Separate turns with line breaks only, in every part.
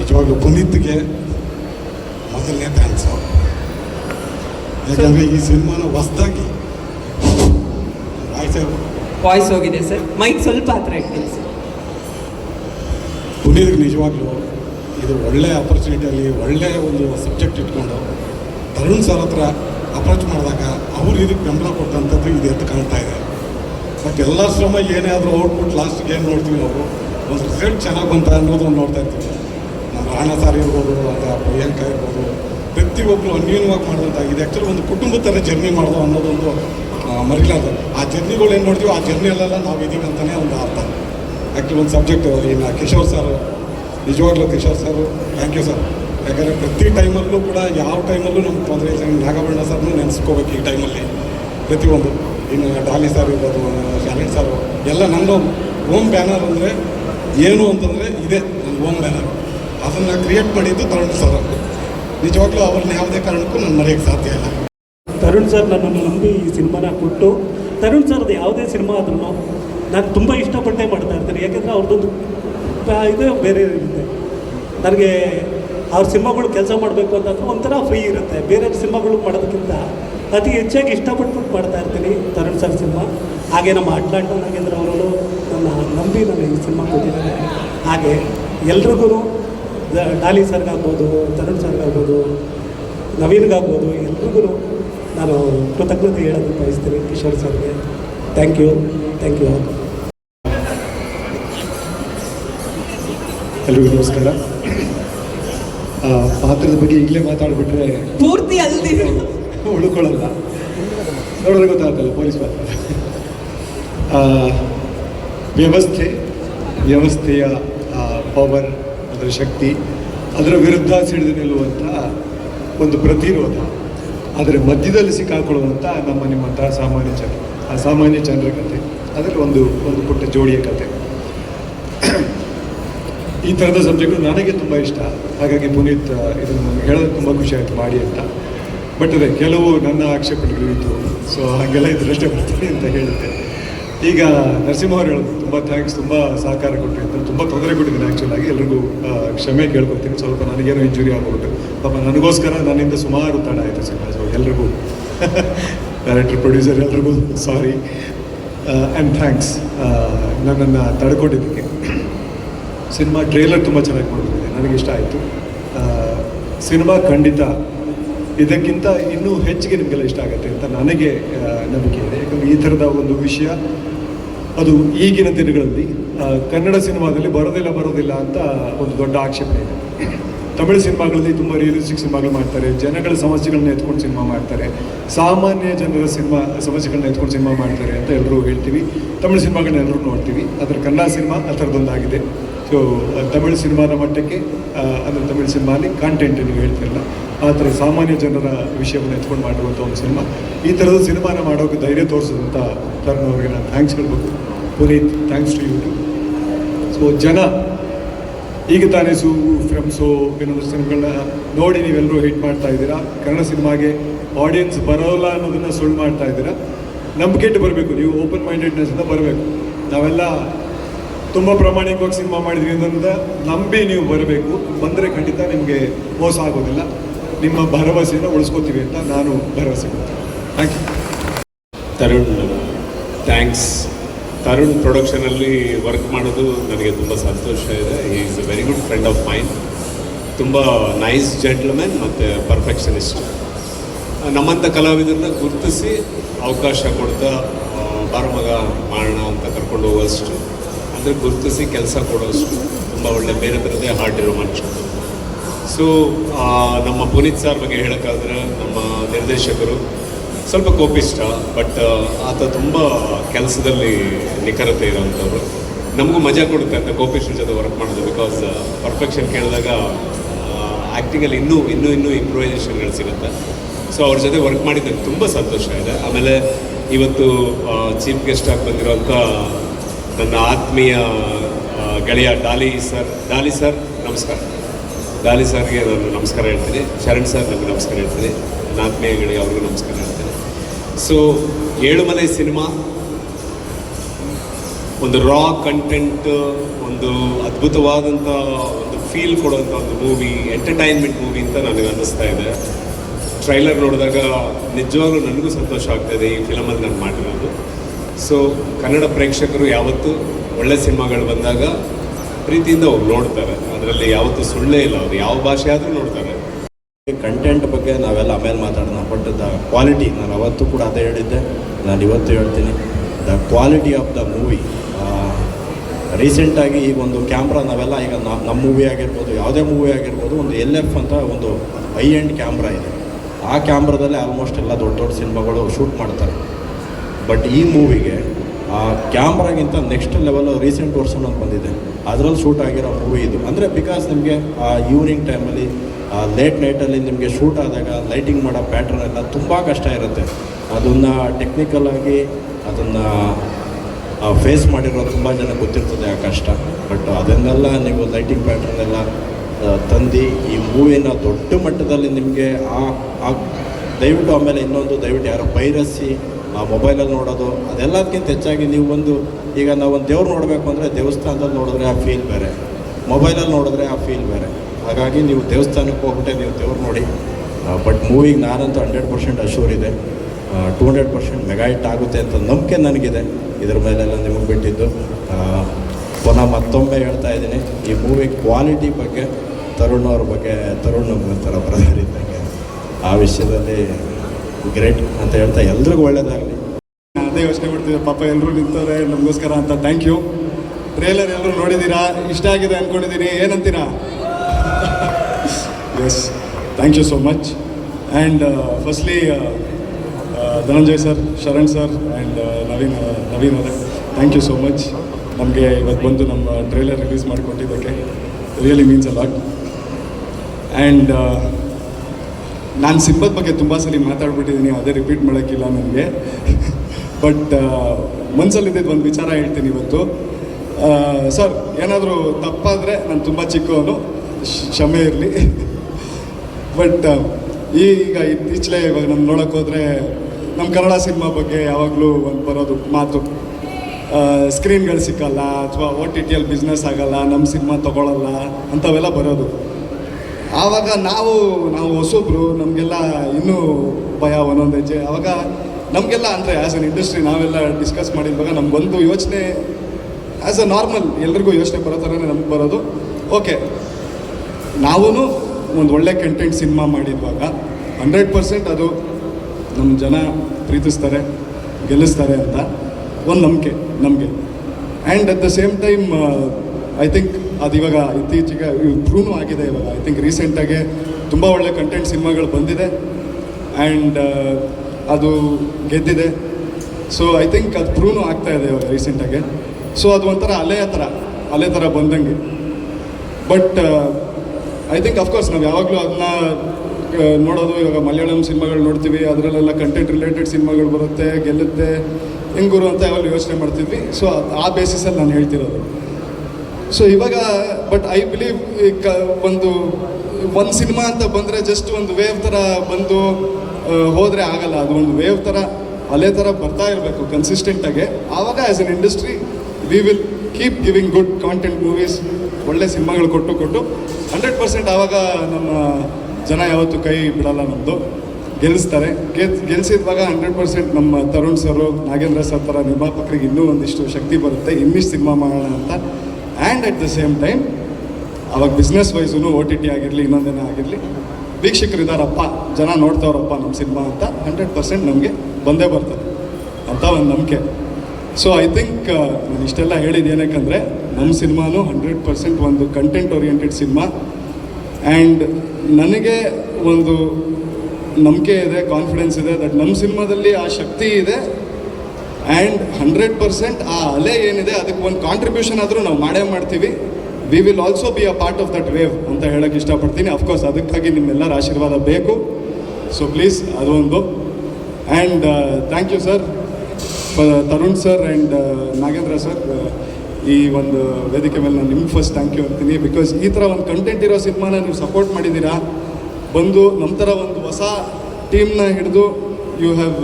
ನಿಜವಾಗ್ಲೂ ಪುನೀತ್ಗೆ ಮೊದಲನೇ ಥ್ಯಾಂಕ್ಸ್ ಯಾಕಂದರೆ ಈ ಸಿನಿಮಾನ ಹೊಸ್ದಾಗಿ ವಾಯ್ಸ್
ವಾಯ್ಸ್ ಹೋಗಿದೆ ಸರ್. ಮೈಕ್ ಸ್ವಲ್ಪ ಹತ್ರ ಇಟ್ಟಿದೆ ಸರ್.
ಪುನೀತ್ಗೆ ನಿಜವಾಗ್ಲೂ ಇದು ಒಳ್ಳೆಯ ಆಪರ್ಚುನಿಟಿಯಲ್ಲಿ ಒಳ್ಳೆಯ ಒಂದು ಸಬ್ಜೆಕ್ಟ್ ಇಟ್ಕೊಂಡು ತರುಣ್ ಸರ್ ಹತ್ರ ಅಪ್ರೋಚ್ ಮಾಡಿದಾಗ ಅವ್ರು ಇದಕ್ಕೆ ಬೆಂಬಲ ಕೊಟ್ಟಂಥದ್ದು ಇದು ಎದ್ದು ಕಾಣ್ತಾ ಇದೆ. ಬಟ್ ಎಲ್ಲ ಶ್ರಮ ಏನೇ ಆದರೂ ಔಟ್ಪುಟ್ ಲಾಸ್ಟ್ ಏನು ನೋಡ್ತೀವಿ ನಾವು? ಒಂದು ರಿಸಲ್ಟ್ ಚೆನ್ನಾಗಿ ಬಂತ ಅನ್ನೋದು ನೋಡ್ತಾ ಇರ್ತೀವಿ. ಸಾರ್ ಇರ್ಬೋದು ಅಂತ ಪ್ರಿಯಾಂಕ ಇರ್ಬೋದು ಪ್ರತಿಯೊಬ್ಬರು ಅನ್ಯೂನ್ಯವಾಗಿ ಮಾಡಿದಂತಾಗಿದೆ. ಆ್ಯಕ್ಚುಲಿ ಒಂದು ಕುಟುಂಬ ಥರ ಜರ್ನಿ ಮಾಡೋದು ಅನ್ನೋದೊಂದು ಮರಿಲಾರ್ದು. ಆ ಜರ್ನಿಗಳು ಏನು ನೋಡ್ತೀವಿ ಆ ಜರ್ನಿಯಲ್ಲೆಲ್ಲ ನಾವು ಇದ್ದೀವಿ ಅಂತಲೇ ಒಂದು ಅರ್ಥ. ಆ್ಯಕ್ಚುಲಿ ಒಂದು ಸಬ್ಜೆಕ್ಟ್ ಇನ್ನು ಕಿಶೋರ್ ಸರ್ ನಿಜವಾಗ್ಲೂ Kishore sir thank you sir ಯಾಕಂದರೆ ಪ್ರತಿ ಟೈಮಲ್ಲೂ ಕೂಡ ಯಾವ ಟೈಮಲ್ಲೂ ನಮ್ಮ ತೊಂದರೆ ಇಲ್ಲ. ನಾಗಬಣ್ಣ ಸರ್ನೂ ನೆನೆಸ್ಕೋಬೇಕು ಈ ಟೈಮಲ್ಲಿ ಪ್ರತಿಯೊಂದು. ಇನ್ನು ಡಾಲಿ ಸರ್ ಇರ್ಬೋದು ಶಾಲಿನ್ ಸರ್ ಎಲ್ಲ ನಂದು ಓಮ್ ಬ್ಯಾನರ್ ಅಂದರೆ ಏನು ಅಂತಂದರೆ ಇದೆ, ನನ್ನ ಓಮ್ ಬ್ಯಾನರ್ ಅದನ್ನು ಕ್ರಿಯೇಟ್ ಮಾಡಿದ್ದು ತರುಣ್ ಸರ್ ನಿಜವಾಗ್ಲೂ ಅವ್ರನ್ನ ಯಾವುದೇ ಕಾರಣಕ್ಕೂ ನಾನು ಮರೆಯೋಕ್ಕೆ ಸಾಧ್ಯ ಇಲ್ಲ.
ತರುಣ್ ಸರ್ ನನ್ನನ್ನು ನಂಬಿ ಈ ಸಿನಿಮಾನ ಕೊಟ್ಟು, ತರುಣ್ ಸರ್ದು ಯಾವುದೇ ಸಿನಿಮಾ ಆದ್ರೂ ನಾನು ತುಂಬ ಇಷ್ಟಪಟ್ಟೆ ಮಾಡ್ತಾ ಇರ್ತೀನಿ. ಯಾಕೆಂದರೆ ಅವ್ರದ್ದೊಂದು ಇದೇ ಇದು ಬೇರೆ ಇರುತ್ತೆ ನನಗೆ ಅವ್ರ ಸಿನಿಮಾಗಳು ಕೆಲಸ ಮಾಡಬೇಕು ಅಂತಂದ್ರೆ ಒಂಥರ ಫ್ರೀ ಇರುತ್ತೆ. ಬೇರೆ ಸಿನಿಮಾಗಳು ಮಾಡೋದಕ್ಕಿಂತ ಅತಿ ಹೆಚ್ಚಾಗಿ ಇಷ್ಟಪಟ್ಬಿಟ್ಟು ಮಾಡ್ತಾ ಇರ್ತೀನಿ ತರುಣ್ ಸರ್ ಸಿನಿಮಾ. ಹಾಗೆ ನಮ್ಮ ಅಟ್ಲಾಂಟ ನಾಗೇಂದ್ರ ಅವರು ನನ್ನ ನಂಬಿ ನಾನು ಈ ಸಿನಿಮಾ ಕೊಟ್ಟಿದ್ದಾರೆ ಹಾಗೆ ಎಲ್ರಿಗೂ ಡಾಲಿ ಸರ್ಗಾಗ್ಬೋದು ತರುಣ್ ಸರ್ಗಾಗ್ಬೋದು ನವೀನ್ಗಾಗ್ಬೋದು ಎಲ್ರಿಗೂ ನಾನು ಕೃತಜ್ಞತೆ ಹೇಳೋದಕ್ಕೆ ಬಯಸ್ತೀನಿ ಕಿಶೋರ್ ಸರ್ಗೆ. ಥ್ಯಾಂಕ್ ಯು ಥ್ಯಾಂಕ್ ಯು
ಎಲ್ರಿಗೂ ನಮಸ್ಕಾರ. ಆ, ಪಾತ್ರದ ಬಗ್ಗೆ ಈಗಲೇ ಮಾತಾಡಿಬಿಟ್ರೆ
ಪೂರ್ತಿ ಅಲ್ಲಿ
ಉಳ್ಕೊಳ್ಳಲ್ಲ. ನೋಡಿದ್ರೆ ಗೊತ್ತಾಗ್ತಲ್ಲ ಪೊಲೀಸ್ ಪಾತ್ರ. ಆ, ವ್ಯವಸ್ಥೆ ವ್ಯವಸ್ಥೆಯ ಪವರ್ ಅದರ ಶಕ್ತಿ ಅದರ ವಿರುದ್ಧ ಸಿಡಿದು ನಿಲ್ಲುವಂಥ ಒಂದು ಪ್ರತಿರೋಧ. ಅದರ ಮಧ್ಯದಲ್ಲಿ ಸಿಕ್ಕಾಕೊಳ್ಳುವಂಥ ನಮ್ಮ ನಿಮ್ಮಂಥ ಸಾಮಾನ್ಯ ಜನ, ಆ ಸಾಮಾನ್ಯ ಜನರ ಕತೆ. ಅದರಲ್ಲಿ ಒಂದು ಒಂದು ಪುಟ್ಟ ಜೋಡಿಯ ಕತೆ. ಈ ಥರದ ಸಬ್ಜೆಕ್ಟು ನನಗೆ ತುಂಬ ಇಷ್ಟ. ಹಾಗಾಗಿ ಪುನೀತ್ ಇದನ್ನು ನನಗೆ ಹೇಳೋದು ತುಂಬ ಖುಷಿ ಆಯಿತು ಮಾಡಿ ಅಂತ. ಬಟ್ ಅದೇ, ಕೆಲವು ನನ್ನ ಆಕ್ಷೇಪಣೆಗಳು ಇತ್ತು ಸೊ ಹಾಗೆಲ್ಲ ಇದ್ರಷ್ಟೇ ಬರ್ತೀನಿ ಅಂತ ಹೇಳಿದ್ದೆ ಈಗ ನರಸಿಂಹ ಅವರು ಹೇಳೋದು ತುಂಬ ಥ್ಯಾಂಕ್ಸ್ ತುಂಬ ಸಹಕಾರ ಕೊಟ್ಟಿ ಅಂತ. ತುಂಬ ತೊಂದರೆ ಕೊಟ್ಟಿದ್ದೀನಿ ಆ್ಯಕ್ಚುಲಾಗಿ ಎಲ್ರಿಗೂ ಕ್ಷಮೆ ಕೇಳ್ಕೊತೀನಿ ಸ್ವಲ್ಪ ನನಗೇನೋ ಇಂಜುರಿ ಆಗ್ಬಿಟ್ಟು ಪಾಪ ನನಗೋಸ್ಕರ ನನ್ನಿಂದ ಸುಮಾರು ತಡ ಆಯಿತು ಸರ್ ಸೊ ಎಲ್ರಿಗೂ ಡೈರೆಕ್ಟರ್ ಪ್ರೊಡ್ಯೂಸರ್ ಎಲ್ರಿಗೂ ಸಾರಿ ಆ್ಯಂಡ್ ಥ್ಯಾಂಕ್ಸ್ ನನ್ನನ್ನು ತಡ್ಕೊಂಡಿದ್ದಕ್ಕೆ. ಸಿನಿಮಾ ಟ್ರೇಲರ್ ತುಂಬ ಚೆನ್ನಾಗಿ ಮಾಡಿದೆ ನನಗೆ ಇಷ್ಟ ಆಯಿತು ಸಿನಿಮಾ ಖಂಡಿತ ಇದಕ್ಕಿಂತ ಇನ್ನೂ ಹೆಚ್ಚಿಗೆ ನಿಮಗೆಲ್ಲ ಇಷ್ಟ ಆಗುತ್ತೆ ಅಂತ ನನಗೆ ನಂಬಿಕೆ ಇದೆ. ಯಾಕಂದರೆ ಈ ಥರದ ಒಂದು ವಿಷಯ, ಅದು ಈಗಿನ ದಿನಗಳಲ್ಲಿ ಕನ್ನಡ ಸಿನಿಮಾದಲ್ಲಿ ಬರೋದಿಲ್ಲ ಬರೋದಿಲ್ಲ ಅಂತ ಒಂದು ದೊಡ್ಡ ಆಕ್ಷೇಪಣೆ ಇದೆ. ತಮಿಳು ಸಿನಿಮಾಗಳಲ್ಲಿ ತುಂಬ ರಿಯಲಿಸ್ಟಿಕ್ ಸಿನಿಮಾಗಳು ಮಾಡ್ತಾರೆ, ಜನಗಳ ಸಮಸ್ಯೆಗಳನ್ನ ಎತ್ಕೊಂಡು ಸಿನಿಮಾ ಮಾಡ್ತಾರೆ, ಸಾಮಾನ್ಯ ಜನರ ಸಿನಿಮಾ, ಸಮಸ್ಯೆಗಳನ್ನ ಎತ್ಕೊಂಡು ಸಿನಿಮಾ ಮಾಡ್ತಾರೆ ಅಂತ ಎಲ್ಲರೂ ಹೇಳ್ತೀವಿ. ತಮಿಳು ಸಿನಿಮಾಗಳನ್ನ ಎಲ್ಲರೂ ನೋಡ್ತೀವಿ. ಅದರ ಕನ್ನಡ ಸಿನಿಮಾ ಆ ಥರದ್ದೊಂದಾಗಿದೆ ಸೊ ತಮಿಳು ಸಿನಿಮಾದ ಮಟ್ಟಕ್ಕೆ ಅಂದರೆ ತಮಿಳು ಸಿನಿಮಾಲಿ ಕಾಂಟೆಂಟ್ ನೀವು ಹೇಳ್ತಿರಲ್ಲ ಆ ಥರ ಸಾಮಾನ್ಯ ಜನರ ವಿಷಯವನ್ನು ಎತ್ಕೊಂಡು ಮಾಡಿರುವಂಥ ಒಂದು ಸಿನಿಮಾ ಈ ಥರದ ಸಿನಿಮಾನ ಮಾಡೋಕ್ಕೆ ಧೈರ್ಯ ತೋರಿಸಿದಂಥ ತರುಣ್ ಅವರಿಗೆ ನಾನು ಥ್ಯಾಂಕ್ಸ್ ಹೇಳ್ಬೇಕು. Puneeth thanks to you to so ಜನ, ಈಗ ತಾನೇ ಸೂ ಫ್ರಮ್ಸು ಏನೋ ಸಿನಿಮಾಗಳನ್ನ ನೋಡಿ ನೀವೆಲ್ಲರೂ ಹಿಟ್ ಮಾಡ್ತಾ ಇದ್ದೀರಾ? ಕನ್ನಡ ಸಿನಿಮಾಗೆ ಆಡಿಯನ್ಸ್ ಬರೋಲ್ಲ ಅನ್ನೋದನ್ನು ಸುಳ್ಳು ಮಾಡ್ತಾ ಇದ್ದೀರಾ? ನಂಬಿಕೆ ಇಟ್ಟು ಬರಬೇಕು. ನೀವು ಓಪನ್ ಮೈಂಡೆಡ್ನೆಸ್ಸಿಂದ ಬರಬೇಕು. ನಾವೆಲ್ಲ ತುಂಬ ಪ್ರಾಮಾಣಿಕವಾಗಿ ಸಿನಿಮಾ ಮಾಡಿದ್ವಿ ಅಂತ ನಂಬಿ ನೀವು ಬರಬೇಕು. ಬಂದರೆ ಖಂಡಿತ ನಿಮಗೆ ಮೋಸ ಆಗೋದಿಲ್ಲ. ನಿಮ್ಮ ಭರವಸೆಯನ್ನು ಉಳಿಸ್ಕೋತೀವಿ ಅಂತ ನಾನು ಭರವಸೆ ಕೊಡ್ತೀನಿ.
ತರುಣ್ ಥ್ಯಾಂಕ್ಸ್ ತರುಣ್ ಪ್ರೊಡಕ್ಷನಲ್ಲಿ ವರ್ಕ್ ಮಾಡೋದು ನನಗೆ ತುಂಬ ಸಂತೋಷ ಇದೆ. Is a very good friend of mind ತುಂಬ ನೈಸ್ ಜೆಂಟ್ಲ್ಮೆನ್ ಮತ್ತು ಪರ್ಫೆಕ್ಷನಿಸ್ಟ್ ನಮ್ಮಂಥ ಕಲಾವಿದರನ್ನ ಗುರುತಿಸಿ ಅವಕಾಶ ಕೊಡ್ತಾ ಬಾರಮಗ ಬಾರೋ ಮಗ ಮಾಡೋಣ ಅಂತ ಕರ್ಕೊಂಡು ಹೋಗೋಷ್ಟು ಅಂದರೆ ಗುರುತಿಸಿ ಕೆಲಸ ಕೊಡೋಷ್ಟು ತುಂಬ ಒಳ್ಳೆ, ಬೇರೆ ಬೇರೆದೇ ಹಾರ್ಡ್ ಮನುಷ್ಯ. ಸೊ ನಮ್ಮ ಪುನೀತ್ ಸರ್ ಬಗ್ಗೆ ಹೇಳೋಕ್ಕಾದ್ರೆ ನಮ್ಮ ನಿರ್ದೇಶಕರು ಸ್ವಲ್ಪ ಕೋಪಿಷ್ಟ ಬಟ್ ಆತ ತುಂಬ ಕೆಲಸದಲ್ಲಿ ನಿಖರತೆ ಇರೋವಂಥವ್ರು ನಮಗೂ ಮಜಾ ಕೊಡುತ್ತೆ ಅಂತ ಕೋಪಿಸ್ಟ್ರ ಜೊತೆ ವರ್ಕ್ ಮಾಡೋದು ಬಿಕಾಸ್ ಪರ್ಫೆಕ್ಷನ್ ಕೇಳಿದಾಗ ಆ್ಯಕ್ಟಿಂಗಲ್ಲಿ ಇನ್ನೂ ಇನ್ನೂ ಇನ್ನೂ ಇಂಪ್ರೂವೈಸೇಷನ್ಗಳು ಸಿಗುತ್ತೆ. ಸೊ ಅವ್ರ ಜೊತೆ ವರ್ಕ್ ಮಾಡಿದ್ದಕ್ಕೆ ತುಂಬ ಸಂತೋಷ ಇದೆ. ಆಮೇಲೆ, ಇವತ್ತು ಚೀಫ್ ಗೆಸ್ಟ್ ಆಗಿ ಬಂದಿರೋಂಥ ನನ್ನ ಆತ್ಮೀಯ ಗೆಳೆಯ ಡಾಲಿ ಸರ್. ಡಾಲಿ ಸರ್, ನಮಸ್ಕಾರ. ಡಾಲಿ ಸರ್ಗೆ ನಾನು ನಮಸ್ಕಾರ ಹೇಳ್ತೀನಿ. ಶರಣ್ ಸರ್ ನನಗೆ ನಮಸ್ಕಾರ ಹೇಳ್ತೀನಿ. ನನ್ನ ಆತ್ಮೀಯ ಗೆಳೆಯ ಅವ್ರಿಗೂ ನಮಸ್ಕಾರ ಹೇಳ್ತೀನಿ. ಸೊ ಏಳುಮಲೆ ಸಿನಿಮಾ, ಒಂದು ರಾ ಕಂಟೆಂಟ್ ಒಂದು ಅದ್ಭುತವಾದಂಥ ಒಂದು ಫೀಲ್ ಕೊಡುವಂಥ ಒಂದು ಮೂವಿ ಎಂಟರ್ಟೈನ್ಮೆಂಟ್ ಮೂವಿ ಅಂತ ನನಗೆ ಅನ್ನಿಸ್ತಾ ಇದೆ. ಟ್ರೈಲರ್ ನೋಡಿದಾಗ ನಿಜವಾಗ್ಲೂ ನನಗೂ ಸಂತೋಷ ಆಗ್ತಾಯಿದೆ ಈ ಫಿಲಮಲ್ಲಿ ನಾನು ಮಾಡಿರೋದು. ಸೊ ಕನ್ನಡ ಪ್ರೇಕ್ಷಕರು ಯಾವತ್ತೂ ಒಳ್ಳೆ ಸಿನಿಮಾಗಳು ಬಂದಾಗ ಪ್ರೀತಿಯಿಂದ ಅವ್ರು ನೋಡ್ತಾರೆ. ಅದರಲ್ಲಿ ಯಾವತ್ತೂ ಸುಳ್ಳೇ ಇಲ್ಲ. ಅವ್ರು ಯಾವ ಭಾಷೆ ಆದರೂ ನೋಡ್ತಾರೆ.
ಕಂಟೆಂಟ್ ಬಗ್ಗೆ ನಾವೆಲ್ಲ ಆಮೇಲೆ ಮಾತಾಡೋಣ. ಬಟ್ ದ ಕ್ವಾಲಿಟಿ ನಾನು ಅವತ್ತು ಕೂಡ ಅದೇ ಹೇಳಿದ್ದೆ. ನಾನು ಇವತ್ತು ಹೇಳ್ತೀನಿ. The quality of the movie ರೀಸೆಂಟಾಗಿ ಈಗ ಒಂದು ಕ್ಯಾಮ್ರಾ ನಾವೆಲ್ಲ ಈಗ ನಮ್ಮ ಮೂವಿ ಆಗಿರ್ಬೋದು, ಯಾವುದೇ ಮೂವಿ ಆಗಿರ್ಬೋದು, ಒಂದು ಎಲ್ ಎಫ್ ಅಂತ ಒಂದು ಐ ಎಂಡ್ ಕ್ಯಾಮ್ರಾ ಇದೆ. ಆ ಕ್ಯಾಮ್ರಾದಲ್ಲೇ ಆಲ್ಮೋಸ್ಟ್ ಎಲ್ಲ ದೊಡ್ಡ ದೊಡ್ಡ ಸಿನಿಮಾಗಳು ಶೂಟ್ ಮಾಡ್ತಾರೆ. ಬಟ್ ಈ ಮೂವಿಗೆ ಆ ಕ್ಯಾಮ್ರಾಗಿಂತ ನೆಕ್ಸ್ಟ್ ಲೆವೆಲ್ ರೀಸೆಂಟ್ ವರ್ಷನ್ ಅಂತ ಬಂದಿದೆ. ಅದರಲ್ಲಿ ಶೂಟ್ ಆಗಿರೋ ಮೂವಿ ಇದು. ಅಂದರೆ ಬಿಕಾಸ್ ನಿಮಗೆ ಆ ಈವ್ನಿಂಗ್ ಟೈಮಲ್ಲಿ ಲೇಟ್ ನೈಟಲ್ಲಿ ನಿಮಗೆ ಶೂಟ್ ಆದಾಗ ಲೈಟಿಂಗ್ ಮಾಡೋ ಪ್ಯಾಟ್ರನ್ ಎಲ್ಲ ತುಂಬ ಕಷ್ಟ ಇರುತ್ತೆ. ಅದನ್ನು ಟೆಕ್ನಿಕಲ್ ಆಗಿ, ಅದನ್ನು ಫೇಸ್ ಮಾಡಿರೋ ತುಂಬ ಜನ ಗೊತ್ತಿರ್ತದೆ ಆ ಕಷ್ಟ. ಬಟ್ ಅದನ್ನೆಲ್ಲ ನೀವು ಲೈಟಿಂಗ್ ಪ್ಯಾಟ್ರನ್ ಎಲ್ಲ ತಂದು ಈ ಮೂವಿನ ದೊಡ್ಡ ಮಟ್ಟದಲ್ಲಿ ನಿಮಗೆ ಆ ದಯವಿಟ್ಟು ಆಮೇಲೆ ಇನ್ನೊಂದು ದಯವಿಟ್ಟು ಯಾರೋ ಪೈರಸಿ ಆ ಮೊಬೈಲಲ್ಲಿ ನೋಡೋದು ಅದೆಲ್ಲದಕ್ಕಿಂತ ಹೆಚ್ಚಾಗಿ ನೀವು ಒಂದು ಈಗ ನಾವು ಒಂದು ದೇವ್ರು ನೋಡಬೇಕು ಅಂದರೆ ದೇವಸ್ಥಾನದಲ್ಲಿ ನೋಡಿದ್ರೆ ಆ ಫೀಲ್ ಬೇರೆ. ಮೊಬೈಲಲ್ಲಿ ನೋಡಿದ್ರೆ ಆ ಫೀಲ್ ಬೇರೆ. ಹಾಗಾಗಿ ನೀವು ದೇವಸ್ಥಾನಕ್ಕೆ ಹೋಗ್ಬಿಟ್ಟೆ ನೀವು ದೇವ್ರು ನೋಡಿ. ಬಟ್ ಮೂವಿಗೆ ನಾನಂತೂ ಹಂಡ್ರೆಡ್ ಪರ್ಸೆಂಟ್ ಅಶೂರ್ ಇದೆ. ಟೂ ಹಂಡ್ರೆಡ್ ಪರ್ಸೆಂಟ್ ಮೆಗಾಯಿಟ್ ಆಗುತ್ತೆ ಅಂತ ನಂಬಿಕೆ ನನಗಿದೆ. ಇದ್ರ ಮೇಲೆಲ್ಲ ನಿಮಗೆ ಬಿಟ್ಟಿದ್ದು. ಪುನಃ ಮತ್ತೊಮ್ಮೆ ಹೇಳ್ತಾ ಇದ್ದೀನಿ, ಈ ಮೂವಿ ಕ್ವಾಲಿಟಿ ಬಗ್ಗೆ, ತರುಣ್ ಅವ್ರ ಬಗ್ಗೆ, ತರುಣ್ ಥರ ಬ್ರದರ್ ಆ ವಿಷಯದಲ್ಲಿ ಗ್ರೇಟ್ ಅಂತ ಹೇಳ್ತಾ ಎಲ್ರಿಗೂ ಒಳ್ಳೇದಾಗಲಿ.
ಅದೇ ಯೋಚನೆ ಮಾಡ್ತಿದ್ದೆ, ಪಾಪ ಎಲ್ಲರೂ ನಿಂತವ್ರೆ, ನಮಗೋಸ್ಕರ ಅಂತ. ಥ್ಯಾಂಕ್ ಯು ಟ್ರೇಲರ್ ಎಲ್ಲರೂ ನೋಡಿದ್ದೀರಾ? ಇಷ್ಟ ಆಗಿದೆ ಅಂದ್ಕೊಂಡಿದ್ದೀನಿ ಏನಂತೀರಾ? Yes thank you so much and firstly Dhananjay sir Sharan sir and Naveen Naveen ಅವರೇ. ಥ್ಯಾಂಕ್ ಯು ಸೋ ಮಚ್ ನಮಗೆ ಇವತ್ತು ಬಂದು ನಮ್ಮ trailer release ಮಾಡಿಕೊಟ್ಟಿದ್ದಕ್ಕೆ. Really means a lot and ನಾನು ಸಿಂಬದ ಬಗ್ಗೆ ತುಂಬ ಸಲ ಮಾತಾಡ್ಬಿಟ್ಟಿದ್ದೀನಿ ಅದೇ ರಿಪೀಟ್ ಮಾಡೋಕ್ಕಿಲ್ಲ ನನಗೆ. ಬಟ್ ಮನಸ್ಸಲ್ಲಿದ್ದಿದ್ದು ಒಂದು ವಿಚಾರ ಹೇಳ್ತೀನಿ ಇವತ್ತು. ಸರ್, ಏನಾದರೂ ತಪ್ಪಾದರೆ ನಾನು ತುಂಬ ಚಿಕ್ಕವನು ಕ್ಷಮೆ ಇರಲಿ. ಬಟ್ ಈಗ ಇತ್ತೀಚಲೆ ಇವಾಗ ನಾನು ನೋಡೋಕೆ ಹೋದರೆ ನಮ್ಮ ಕನ್ನಡ ಸಿನಿಮಾ ಬಗ್ಗೆ ಯಾವಾಗಲೂ ಒಂದು ಬರೋದು ಮಾತು. ಸ್ಕ್ರೀನ್ಗಳು ಸಿಕ್ಕಲ್ಲ, ಅಥವಾ ಓ ಟಿ ಟಿಯಲ್ಲಿ ಬಿಸ್ನೆಸ್ ಆಗಲ್ಲ ನಮ್ಮ ಸಿನಿಮಾ ತೊಗೊಳಲ್ಲ, ಅಂಥವೆಲ್ಲ ಬರೋದು. ಆವಾಗ ನಾವು ನಾವು ಹೊಸೊಬ್ರು, ನಮಗೆಲ್ಲ ಇನ್ನೂ ಭಯ ಒಂದೊಂದು ಹೆಜ್ಜೆ. ಆವಾಗ ನಮಗೆಲ್ಲ ಅಂದರೆ ಆ್ಯಸ್ ಅನ್ ಇಂಡಸ್ಟ್ರಿ ನಾವೆಲ್ಲ ಡಿಸ್ಕಸ್ ಮಾಡಿದ್ವಾಗ ನಮಗೊಂದು ಯೋಚನೆ ಆ್ಯಸ್ ಅ ನಾರ್ಮಲ್ ಎಲ್ರಿಗೂ ಯೋಚನೆ ಬರೋ ಥರನೇ ನಮ್ಗೆ ಬರೋದು. ಓಕೆ ನಾವೂ ಒಂದು ಒಳ್ಳೆ ಕಂಟೆಂಟ್ ಸಿನಿಮಾ ಮಾಡಿದ್ವಾಗ ಹಂಡ್ರೆಡ್ ಪರ್ಸೆಂಟ್ ಅದು ನಮ್ಮ ಜನ ಪ್ರೀತಿಸ್ತಾರೆ, ಗೆಲ್ಲಿಸ್ತಾರೆ ಅಂತ. ಒಂದು ನಂಬಿಕೆ ನಮಗೆ. And at the same time I think ಅದು ಇವಾಗ ಇತ್ತೀಚೆಗೆ ಇಂಪ್ರೂವ್ ಆಗಿದೆ ಇವಾಗ. ಐ ಥಿಂಕ್ ರೀಸೆಂಟಾಗೆ ತುಂಬ ಒಳ್ಳೆ ಕಂಟೆಂಟ್ ಸಿನಿಮಾಗಳು ಬಂದಿದೆ. ಆ್ಯಂಡ್ ಅದು ಗೆದ್ದಿದೆ. ಸೊ ಐ ಥಿಂಕ್ ಅದು ಪ್ರೂವ್ ಆಗ್ತಾ ಇದೆ ಇವಾಗ ರೀಸೆಂಟಾಗೆ ಸೊ ಅದು ಒಂಥರ ಅಲೆ ಥರ ಅಲೆ ಥರ ಬಂದಂಗೆ. ಬಟ್ ಐ ಥಿಂಕ್ ಅಫ್ಕೋರ್ಸ್ ನಾವು ಯಾವಾಗಲೂ ಅದನ್ನ ನೋಡೋದು. ಇವಾಗ ಮಲಯಾಳಂ ಸಿನಿಮಾಗಳು ನೋಡ್ತೀವಿ. ಅದರಲ್ಲೆಲ್ಲ ಕಂಟೆಂಟ್ ರಿಲೇಟೆಡ್ ಸಿನಿಮಾಗಳು ಬರುತ್ತೆ, ಗೆಲ್ಲುತ್ತೆ. ಹೆಂಗುರು ಅಂತ ಯಾವಾಗಲೂ ಯೋಚನೆ ಮಾಡ್ತಿದ್ವಿ. ಸೊ ಆ ಬೇಸಿಸಲ್ಲಿ ನಾನು ಹೇಳ್ತಿರೋದು. ಸೊ ಇವಾಗ ಬಟ್ ಐ ಬಿಲೀವ್ ಒಂದು ಒಂದು ಸಿನಿಮಾ ಅಂತ ಬಂದರೆ ಜಸ್ಟ್ ಒಂದು ವೇವ್ ಥರ ಬಂದು ಹೋದರೆ ಹೋದ್ರೆ ಆಗಲ್ಲ. ಅದು ಒಂದು ವೇವ್ ಥರ ಅಲೆ ಥರ ಬರ್ತಾ ಇರಬೇಕು ಕನ್ಸಿಸ್ಟೆಂಟಾಗಿ ಆವಾಗ as an industry we will keep giving good content movies ಒಳ್ಳೆ ಸಿನಿಮಾಗಳು ಕೊಟ್ಟು ಕೊಟ್ಟು ಹಂಡ್ರೆಡ್ ಪರ್ಸೆಂಟ್ ಆವಾಗ ನಮ್ಮ ಜನ ಯಾವತ್ತೂ ಕೈ ಬಿಡಲ್ಲ ನಮ್ಮದು ಗೆಲ್ಲಿಸ್ತಾರೆ. ಗೆಲ್, ಗೆಲ್ಸಿದ್ವಾಗ ಹಂಡ್ರೆಡ್ ಪರ್ಸೆಂಟ್ ನಮ್ಮ ತರುಣ್ ಸರು, ನಾಗೇಂದ್ರ ಸರ್ ಥರ ನಿರ್ಮಾಪಕರಿಗೆ ಇನ್ನೂ ಒಂದಿಷ್ಟು ಶಕ್ತಿ ಬರುತ್ತೆ. ಇನ್ನಿಷ್ಟು ಸಿನಿಮಾ ಮಾಡೋಣ ಅಂತ. And at the same time ಅವಾಗ ಬಿಸ್ನೆಸ್ ವೈಸೂ ಓ ಟಿ ಟಿ ಆಗಿರಲಿ ಇನ್ನೊಂದೇನೋ ಆಗಿರಲಿ, ವೀಕ್ಷಕರು ಇದ್ದಾರಪ್ಪ ಜನ ನೋಡ್ತಾವ್ರಪ್ಪ ನಮ್ಮ ಸಿನಿಮಾ ಅಂತ ಹಂಡ್ರೆಡ್ ಪರ್ಸೆಂಟ್ ನಮಗೆ ಬಂದೇ ಬರ್ತದೆ. ಅಂತ ಒಂದು ನಂಬಿಕೆ. ಸೊ ಐ ಥಿಂಕ್ ನಾನು ಇಷ್ಟೆಲ್ಲ ಹೇಳಿದ್ದು ಏನಕ್ಕಂದರೆ ನಮ್ಮ ಸಿನಿಮಾನು ಹಂಡ್ರೆಡ್ ಪರ್ಸೆಂಟ್ ಒಂದು ಕಂಟೆಂಟ್ ಓರಿಯೆಂಟೆಡ್ ಸಿನಿಮಾ ಆ್ಯಂಡ್ ನನಗೆ ಒಂದು ನಂಬಿಕೆ ಇದೆ ಕಾನ್ಫಿಡೆನ್ಸ್ ಇದೆ ದಟ್ ನಮ್ಮ ಸಿನಿಮಾದಲ್ಲಿ ಆ ಶಕ್ತಿ ಇದೆ ಆ್ಯಂಡ್ ಹಂಡ್ರೆಡ್ ಪರ್ಸೆಂಟ್ ಆ ಅಲೆ ಏನಿದೆ, ಅದಕ್ಕೆ ಒಂದು ಕಾಂಟ್ರಿಬ್ಯೂಷನ್ ಆದರೂ ನಾವು ಮಾಡೇ ಮಾಡ್ತೀವಿ. We will also be a part of that wave ಅಂತ ಹೇಳೋಕ್ಕೆ ಇಷ್ಟಪಡ್ತೀನಿ. ಅಫ್ಕೋರ್ಸ್ ಅದಕ್ಕಾಗಿ ನಿಮ್ಮೆಲ್ಲರ ಆಶೀರ್ವಾದ ಬೇಕು. ಸೊ ಪ್ಲೀಸ್ ಅದೊಂದು and thank you sir Tarun sir and Nagendra sir ಈ ಒಂದು ವೇದಿಕೆ ಮೇಲೆ ನಾನು ನಿಮ್ಗೆ ಫಸ್ಟ್ ಥ್ಯಾಂಕ್ ಯು ಅಂತೀನಿ. ಬಿಕಾಸ್ ಈ ಥರ ಒಂದು ಕಂಟೆಂಟ್ ಇರೋ ಸಿನಿಮಾನ ನೀವು ಸಪೋರ್ಟ್ ಮಾಡಿದ್ದೀರಾ? ಬಂದು ನಮ್ಮ ಥರ ಒಂದು ಹೊಸ ಟೀಮ್ನ ಹಿಡಿದು ಯು ಹ್ಯಾವ್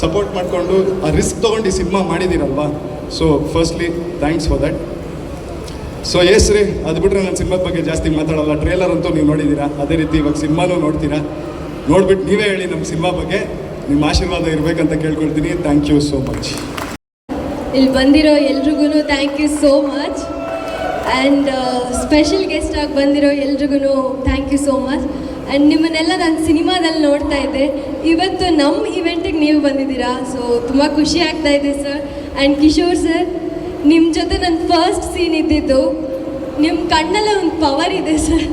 ಸಪೋರ್ಟ್ ಮಾಡಿಕೊಂಡು ಆ ರಿಸ್ಕ್ ತೊಗೊಂಡು ಈ cinema ಮಾಡಿದ್ದೀರಲ್ವಾ? So firstly thanks for that so yes ರೀ, ಅದು ಬಿಟ್ಟರೆ ನಾನು ಸಿನಿಮಾದ ಬಗ್ಗೆ ಜಾಸ್ತಿ ಮಾತಾಡಲ್ಲ. ಟ್ರೇಲರ್ ಅಂತೂ ನೀವು ನೋಡಿದ್ದೀರಾ? ಅದೇ ರೀತಿ ಇವಾಗ ಸಿನಿಮಾನೂ ನೋಡ್ತೀರಾ? ನೋಡ್ಬಿಟ್ಟು ನೀವೇ ಹೇಳಿ ನಮ್ಮ ಸಿನಿಮಾ ಬಗ್ಗೆ. ನಿಮ್ಮ ಆಶೀರ್ವಾದ ಇರಬೇಕಂತ ಕೇಳ್ಕೊಳ್ತೀನಿ. ಥ್ಯಾಂಕ್ ಯು ಸೋ ಮಚ್
ಇಲ್ಲಿ ಬಂದಿರೋ ಎಲ್ರಿಗೂ thank you so much and special guest ಆಗಿ ಬಂದಿರೋ ಎಲ್ರಿಗೂ thank you so much and ನಿಮ್ಮನ್ನೆಲ್ಲ ನಾನು ಸಿನಿಮಾದಲ್ಲಿ ನೋಡ್ತಾ ಇದ್ದೆ. ಇವತ್ತು ನಮ್ಮ ಇವೆಂಟಿಗೆ ನೀವು ಬಂದಿದ್ದೀರಾ? ಸೊ ತುಂಬ ಖುಷಿ ಆಗ್ತಾ ಇದೆ ಸರ್ ಆ್ಯಂಡ್ ಕಿಶೋರ್ ಸರ್ ನಿಮ್ಮ ಜೊತೆ ನನ್ನ ಫಸ್ಟ್ ಸೀನ್ ಇದ್ದಿದ್ದು ನಿಮ್ಮ ಕಣ್ಣಲ್ಲೇ ಒಂದು ಪವರ್ ಇದೆ ಸರ್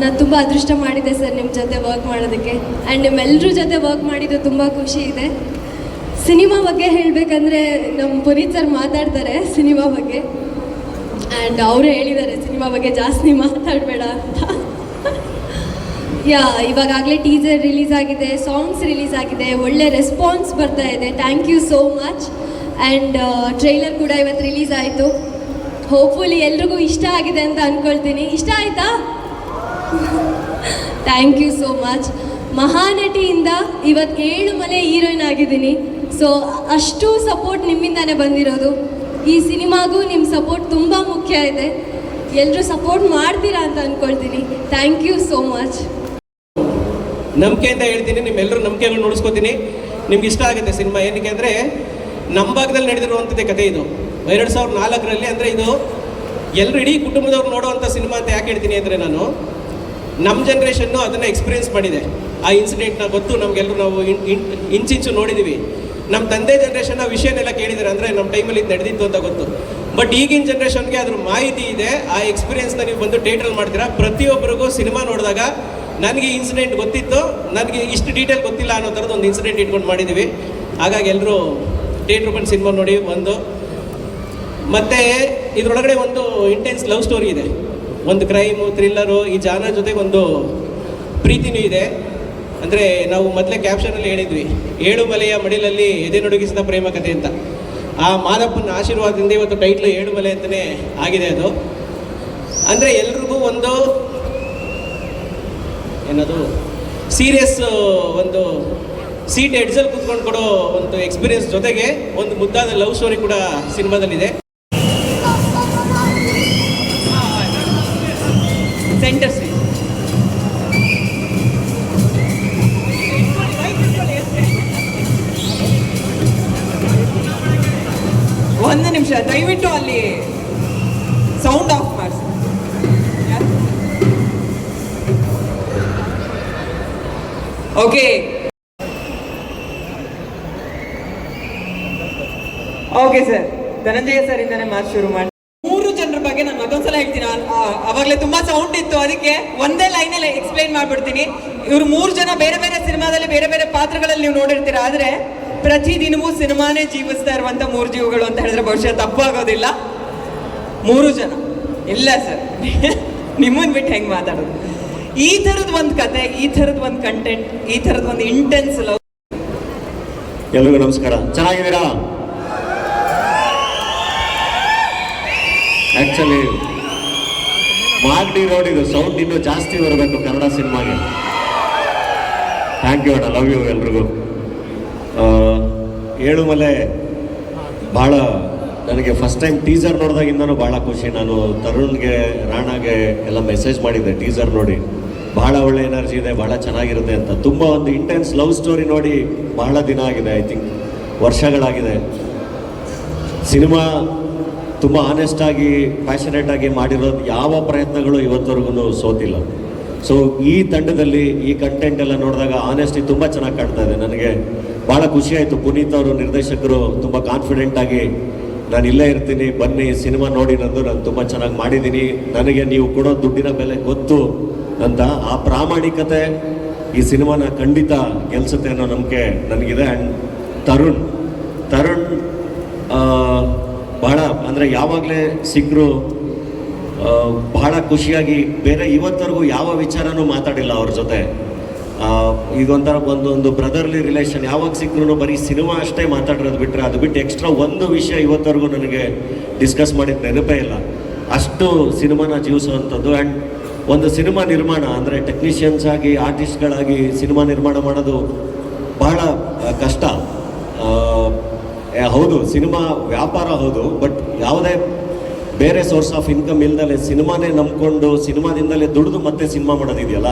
ನಾನು ತುಂಬ ಅದೃಷ್ಟ ಮಾಡಿದೆ ಸರ್ ನಿಮ್ಮ ಜೊತೆ ವರ್ಕ್ ಮಾಡೋದಕ್ಕೆ. ಆ್ಯಂಡ್ ನಿಮ್ಮೆಲ್ಲರ ಜೊತೆ ವರ್ಕ್ ಮಾಡಿದ್ದು ತುಂಬ ಖುಷಿ ಇದೆ. ಸಿನಿಮಾ ಬಗ್ಗೆ ಹೇಳಬೇಕಂದ್ರೆ ನಮ್ಮ ಪುನೀತ್ ಸರ್ ಮಾತಾಡ್ತಾರೆ ಸಿನಿಮಾ ಬಗ್ಗೆ. ಆ್ಯಂಡ್ ಅವರು ಹೇಳಿದ್ದಾರೆ ಸಿನಿಮಾ ಬಗ್ಗೆ ಜಾಸ್ತಿ ಮಾತಾಡಬೇಡ ಅಂತ. ಯಾ, ಇವಾಗಾಗಲೇ ಟೀಸರ್ ರಿಲೀಸ್ ಆಗಿದೆ ಸಾಂಗ್ಸ್ ರಿಲೀಸ್ ಆಗಿದೆ, ಒಳ್ಳೆ ರೆಸ್ಪಾನ್ಸ್ ಬರ್ತಾ ಇದೆ. Thank you so much and trailer ಕೂಡ ಇವತ್ತು ರಿಲೀಸ್ ಆಯಿತು. ಹೋಪ್ಫುಲಿ ಎಲ್ರಿಗೂ ಇಷ್ಟ ಆಗಿದೆ ಅಂತ ಅಂದ್ಕೊಳ್ತೀನಿ ಇಷ್ಟ ಆಯಿತಾ? ಥ್ಯಾಂಕ್ ಯು ಸೋ ಮಚ್ ಮಹಾನಟಿಯಿಂದ ಇವತ್ತು ಏಳು ಮನೆ ಹೀರೋಯಿನ್ ಆಗಿದ್ದೀನಿ. ಸೊ ಅಷ್ಟು ಸಪೋರ್ಟ್ ನಿಮ್ಮಿಂದಾನೇ ಬಂದಿರೋದು. ಈ ಸಿನಿಮಾಗೂ ನಿಮ್ಮ ಸಪೋರ್ಟ್ ತುಂಬ ಮುಖ್ಯ ಇದೆ. ಎಲ್ಲರೂ ಸಪೋರ್ಟ್ ಮಾಡ್ತೀರಾ ಅಂತ ಅಂದ್ಕೊಳ್ತೀನಿ ಥ್ಯಾಂಕ್ ಯು ಸೋ ಮಚ್
ನಂಬಿಕೆಯಿಂದ ಹೇಳ್ತೀನಿ, ನಿಮ್ಮೆಲ್ಲರೂ ನಂಬಿಕೆಗಳು ನೋಡಿಸ್ಕೋತೀನಿ. ನಿಮ್ಗೆ ಇಷ್ಟ ಆಗುತ್ತೆ ಸಿನಿಮಾ, ಏನಕ್ಕೆ ಅಂದರೆ ನಮ್ಮ ಭಾಗದಲ್ಲಿ ನಡೆದಿರುವಂಥದ್ದೇ ಕತೆ ಇದು. ಎರಡು ಸಾವಿರದ ನಾಲ್ಕರಲ್ಲಿ ಅಂದರೆ ಇದು ಎಲ್ಲರೂ ಇಡೀ ಕುಟುಂಬದವ್ರು ನೋಡುವಂಥ ಸಿನಿಮಾ ಅಂತ ಯಾಕೆ ಹೇಳ್ತೀನಿ ಅಂದರೆ ನಾನು, ನಮ್ಮ ಜನ್ರೇಷನ್ನು ಅದನ್ನು ಎಕ್ಸ್ಪೀರಿಯೆನ್ಸ್ ಮಾಡಿದೆ. ಆ ಇನ್ಸಿಡೆಂಟ್ನ ಗೊತ್ತು ನಮಗೆಲ್ಲರೂ ನಾವು ಇಂಚಿಂಚು ನೋಡಿದ್ದೀವಿ ನಮ್ಮ ತಂದೆ ಜನ್ರೇಷನ್ನ ವಿಷಯನೆಲ್ಲ ಕೇಳಿದ್ದಾರೆ ಅಂದರೆ ನಮ್ಮ ಟೈಮಲ್ಲಿ ಇದು ನಡೆದಿತ್ತು ಅಂತ ಗೊತ್ತು. ಬಟ್ ಈಗಿನ ಜನ್ರೇಷನ್ಗೆ ಅದ್ರ ಮಾಹಿತಿ ಇದೆ, ಆ ಎಕ್ಸ್ಪೀರಿಯೆನ್ಸ್ನ ನೀವು ಬಂದು ಥಿಯೇಟ್ರಲ್ಲಿ ಮಾಡ್ತೀರಾ. ಪ್ರತಿಯೊಬ್ಬರಿಗೂ ಸಿನಿಮಾ ನೋಡಿದಾಗ ನನಗೆ ಇನ್ಸಿಡೆಂಟ್ ಗೊತ್ತಿತ್ತು, ನನಗೆ ಇಷ್ಟು ಡೀಟೇಲ್ ಗೊತ್ತಿಲ್ಲ ಅನ್ನೋ ಥರದ್ದು ಒಂದು ಇನ್ಸಿಡೆಂಟ್ ಇಟ್ಕೊಂಡು ಮಾಡಿದ್ದೀವಿ ಹಾಗಾಗಿ ಎಲ್ಲರೂ ಥಿಯೇಟ್ರ್ ಬಂದು ಸಿನಿಮಾ ನೋಡಿ, ಒಂದು. ಮತ್ತು ಇದರೊಳಗಡೆ ಒಂದು ಇಂಟೆನ್ಸ್ ಲವ್ ಸ್ಟೋರಿ ಇದೆ. ಒಂದು ಕ್ರೈಮು ಥ್ರಿಲ್ಲರು ಈ ಜಾನ ಜೊತೆಗೆ ಒಂದು ಪ್ರೀತಿನೂ ಇದೆ. ಅಂದರೆ ನಾವು ಮೊದಲೇ ಕ್ಯಾಪ್ಷನಲ್ಲಿ ಹೇಳಿದ್ವಿ, ಏಳು ಮಲೆಯ ಮಡಿಲಲ್ಲಿ ಎದೆ ನಡುಗಿಸಿದ ಪ್ರೇಮ ಕಥೆ ಅಂತ. ಆ ಮಾದಪ್ಪನ ಆಶೀರ್ವಾದದಿಂದ ಇವತ್ತು ಟೈಟ್ಲು ಏಳು ಮಲೆ ಅಂತಲೇ ಆಗಿದೆ ಅದು. ಅಂದರೆ ಎಲ್ರಿಗೂ ಒಂದು ಏನದು ಸೀರಿಯಸ್ ಒಂದು ಸೀಟ್ ಎಡ್ಜಲ್ಲಿ ಕುತ್ಕೊಂಡು ಕೊಡೋ ಒಂದು ಎಕ್ಸ್ಪೀರಿಯನ್ಸ್ ಜೊತೆಗೆ ಒಂದು ಮುದ್ದಾದ ಲವ್ ಸ್ಟೋರಿ ಕೂಡ ಸಿನಿಮಾದಲ್ಲಿದೆ.
ಸೆಂಟರ್ ಒಂದು ನಿಮಿಷ, ದಯವಿಟ್ಟು ಅಲ್ಲಿ sound off okay. Okay sir. Dhananjaya sir ಇಂದಾನೆ ಮಾತು ಶುರು ಮಾಡಿ ಮೂರು ಜನರ ಬಗ್ಗೆ ನಾನು ಮತ್ತೊಂದ್ಸಲ ಹೇಳ್ತೀನಿ. ಅವಾಗಲೇ ತುಂಬಾ ಸೌಂಡ್ ಇತ್ತು. ಅದಕ್ಕೆ ಒಂದೇ ಲೈನಲ್ಲಿ ಎಕ್ಸ್ಪ್ಲೈನ್ ಮಾಡ್ಬಿಡ್ತೀನಿ. ಇವ್ರು ಮೂರು ಜನ ಬೇರೆ ಬೇರೆ ಸಿನಿಮಾದಲ್ಲಿ ಬೇರೆ ಬೇರೆ ಪಾತ್ರಗಳಲ್ಲಿ ನೀವು ನೋಡಿರ್ತೀರ. ಆದ್ರೆ ಪ್ರತಿದಿನವೂ ಸಿನಿಮಾನೇ ಜೀವಿಸ್ತಾ ಇರುವಂತ ಮೂರು ಜೀವಗಳು ಅಂತ ಹೇಳಿದ್ರೆ ಬಹುಶಃ ತಪ್ಪಾಗೋದಿಲ್ಲ. ಮೂರು ಜನ. ಇಲ್ಲ ಸರ್. ನಿಮ್ಮನ್ ಬಿಟ್ಟು ಹೆಂಗ್ ಮಾತಾಡೋದು? ಈ ಥರದ ಒಂದು ಕತೆ, ಈ ಥರದ ಒಂದು ಕಂಟೆಂಟ್ ಈ ಥರದ ಒಂದು ಇಂಟೆನ್ಸ್ ಲವ್
ಎಲ್ರಿಗೂ ನಮಸ್ಕಾರ. ಚೆನ್ನಾಗಿದ್ದೀರಾ? ಆ್ಯಕ್ಚುಲಿ ಮಾಗಡಿ ರೋಡ್ ಇದು ಸೌಂಡ್ ಇನ್ನೂ ಜಾಸ್ತಿ ಬರಬೇಕು ಕನ್ನಡ ಸಿನಿಮಾಗೆ. ಥ್ಯಾಂಕ್ ಯು ಅಣ್ಣ ಲವ್ ಯು ಎಲ್ರಿಗೂ. ಏಳು ಮಲೆ ಭಾಳ ನನಗೆ ಫಸ್ಟ್ ಟೈಮ್ ಟೀಸರ್ ನೋಡಿದಾಗಿಂದನೂ ಭಾಳ ಖುಷಿ. ನಾನು ತರುಣ್ಗೆ, ರಾಣಾಗೆ ಎಲ್ಲ ಮೆಸೇಜ್ ಮಾಡಿದ್ದೆ ಟೀಸರ್ ನೋಡಿ. ಭಾಳ ಒಳ್ಳೆ ಎನರ್ಜಿ ಇದೆ ಭಾಳ ಚೆನ್ನಾಗಿರುತ್ತೆ ಅಂತ. ತುಂಬ ಒಂದು ಇಂಟೆನ್ಸ್ ಲವ್ ಸ್ಟೋರಿ ನೋಡಿ ಬಹಳ ದಿನ ಆಗಿದೆ ಐ ಥಿಂಕ್ ವರ್ಷಗಳಾಗಿದೆ. ಸಿನಿಮಾ ತುಂಬ ಆನೆಸ್ಟ್ ಆಗಿ ಪ್ಯಾಷನೇಟ್ ಆಗಿ ಮಾಡಿರೋದು ಯಾವ ಪ್ರಯತ್ನಗಳು ಇವತ್ತವರೆಗೂ ಸೋತಿಲ್ಲ. ಸೊ ಈ ತಂಡದಲ್ಲಿ, ಈ ಕಂಟೆಂಟ್ ಎಲ್ಲ ನೋಡಿದಾಗ ಆನೆಸ್ಟಿ ತುಂಬ ಚೆನ್ನಾಗಿ ಕಾಣ್ತಾ ಇದೆ. ನನಗೆ ಭಾಳ ಖುಷಿ ಆಯಿತು. ಪುನೀತ್ ಅವರು ನಿರ್ದೇಶಕರು ತುಂಬ ಕಾನ್ಫಿಡೆಂಟ್ ಆಗಿ, ನಾನು ಇಲ್ಲೇ ಇರ್ತೀನಿ, ಬನ್ನಿ, ಸಿನಿಮಾ ನೋಡಿ ನಾನು ತುಂಬ ಚೆನ್ನಾಗಿ ಮಾಡಿದ್ದೀನಿ. ನನಗೆ ನೀವು ಕೊಡೋ ದುಡ್ಡಿನ ಬೆಲೆ ಗೊತ್ತು. ಅಂತ ಆ ಪ್ರಾಮಾಣಿಕತೆ ಈ ಸಿನಿಮಾನ ಖಂಡಿತ ಗೆಲ್ಸುತ್ತೆ ಅನ್ನೋ ನಂಬಿಕೆ ನನಗಿದೆ. ಆ್ಯಂಡ್ ತರುಣ್ ತರುಣ್ ಬಹಳ ಅಂದರೆ ಯಾವಾಗಲೇ ಸಿಕ್ಕರು ಬಹಳ ಖುಷಿಯಾಗಿ ಬೇರೆ ಇವತ್ತವರೆಗೂ ಯಾವ ವಿಚಾರನೂ ಮಾತಾಡಿಲ್ಲ ಅವ್ರ ಜೊತೆ. ಇದೊಂಥರ ಒಂದೊಂದು ಬ್ರದರ್ಲಿ ರಿಲೇಷನ್ ಯಾವಾಗ ಸಿಕ್ಕರೂ ಬರೀ ಸಿನಿಮಾ ಅಷ್ಟೇ ಮಾತಾಡಿರೋದು ಬಿಟ್ಟರೆ ಅದು ಬಿಟ್ಟು ಎಕ್ಸ್ಟ್ರಾ ಒಂದು ವಿಷಯ ಇವತ್ತವರೆಗೂ ನನಗೆ ಡಿಸ್ಕಸ್ ಮಾಡಿದ ನೆನಪೇ ಇಲ್ಲ. ಅಷ್ಟು ಸಿನಿಮಾನ ಜೀವಿಸುವಂಥದ್ದು. ಆ್ಯಂಡ್ ಒಂದು ಸಿನಿಮಾ ನಿರ್ಮಾಣ, ಅಂದರೆ ಟೆಕ್ನಿಷಿಯನ್ಸ್ ಆಗಿ ಆರ್ಟಿಸ್ಟ್ಗಳಾಗಿ ಸಿನಿಮಾ ನಿರ್ಮಾಣ ಮಾಡೋದು ಬಹಳ ಕಷ್ಟ. ಹೌದು, ಸಿನಿಮಾ ವ್ಯಾಪಾರ ಹೌದು, ಬಟ್ ಯಾವುದೇ ಬೇರೆ ಸೋರ್ಸ್ ಆಫ್ ಇನ್ಕಮ್ ಇಲ್ದಲೆ ಸಿನಿಮಾನೇ ನಂಬ್ಕೊಂಡು ಸಿನಿಮಾದಿಂದಲೇ ದುಡಿದು ಮತ್ತೆ ಸಿನಿಮಾ ಮಾಡೋದಿದೆಯಲ್ಲ?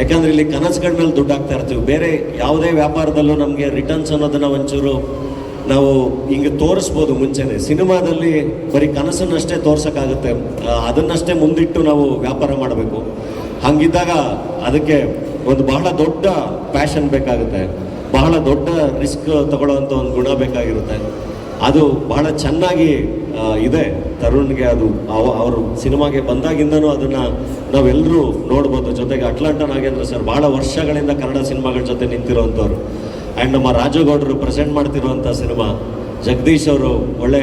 ಯಾಕಂದರೆ ಇಲ್ಲಿ ಕನಸುಗಳ ಮೇಲೆ ದುಡ್ಡು ಹಾಕ್ತಾ ಇರ್ತೀವಿ. ಬೇರೆ ಯಾವುದೇ ವ್ಯಾಪಾರದಲ್ಲೂ ನಮಗೆ ರಿಟರ್ನ್ಸ್ ಅನ್ನೋದನ್ನು ಒಂಚೂರು ನಾವು ಹಿಂಗೆ ತೋರಿಸ್ಬೋದು ಮುಂಚೆನೆ. ಸಿನಿಮಾದಲ್ಲಿ ಬರೀ ಕನಸನ್ನಷ್ಟೇ ತೋರ್ಸೋಕ್ಕಾಗುತ್ತೆ. ಅದನ್ನಷ್ಟೇ ಮುಂದಿಟ್ಟು ನಾವು ವ್ಯಾಪಾರ ಮಾಡಬೇಕು. ಹಂಗಿದ್ದಾಗ ಅದಕ್ಕೆ ಒಂದು ಬಹಳ ದೊಡ್ಡ ಪ್ಯಾಷನ್ ಬೇಕಾಗುತ್ತೆ. ಬಹಳ ದೊಡ್ಡ ರಿಸ್ಕ್ ತಗೊಳ್ಳೋವಂಥ ಒಂದು ಗುಣ ಬೇಕಾಗಿರುತ್ತೆ. ಅದು ಬಹಳ ಚೆನ್ನಾಗಿ ಇದೆ. ತರುಣ್ಗೆ ಅದು ಅವ, ಅವರು ಸಿನಿಮಾಗೆ ಬಂದಾಗಿಂದನೂ ಅದನ್ನು ನಾವೆಲ್ಲರೂ ನೋಡ್ಬೋದು. ಜೊತೆಗೆ ಅಟ್ಲಾಂಟ ನಾಗೇಂದ್ರ ಸರ್ ಭಾಳ ವರ್ಷಗಳಿಂದ ಕನ್ನಡ ಸಿನಿಮಾಗಳ ಜೊತೆ ನಿಂತಿರೋವಂಥವ್ರು ಆ್ಯಂಡ್ ನಮ್ಮ ರಾಜಗೌಡರು ಪ್ರೆಸೆಂಟ್ ಮಾಡ್ತಿರುವಂಥ ಸಿನಿಮಾ ಜಗದೀಶ್ ಅವರು ಒಳ್ಳೆ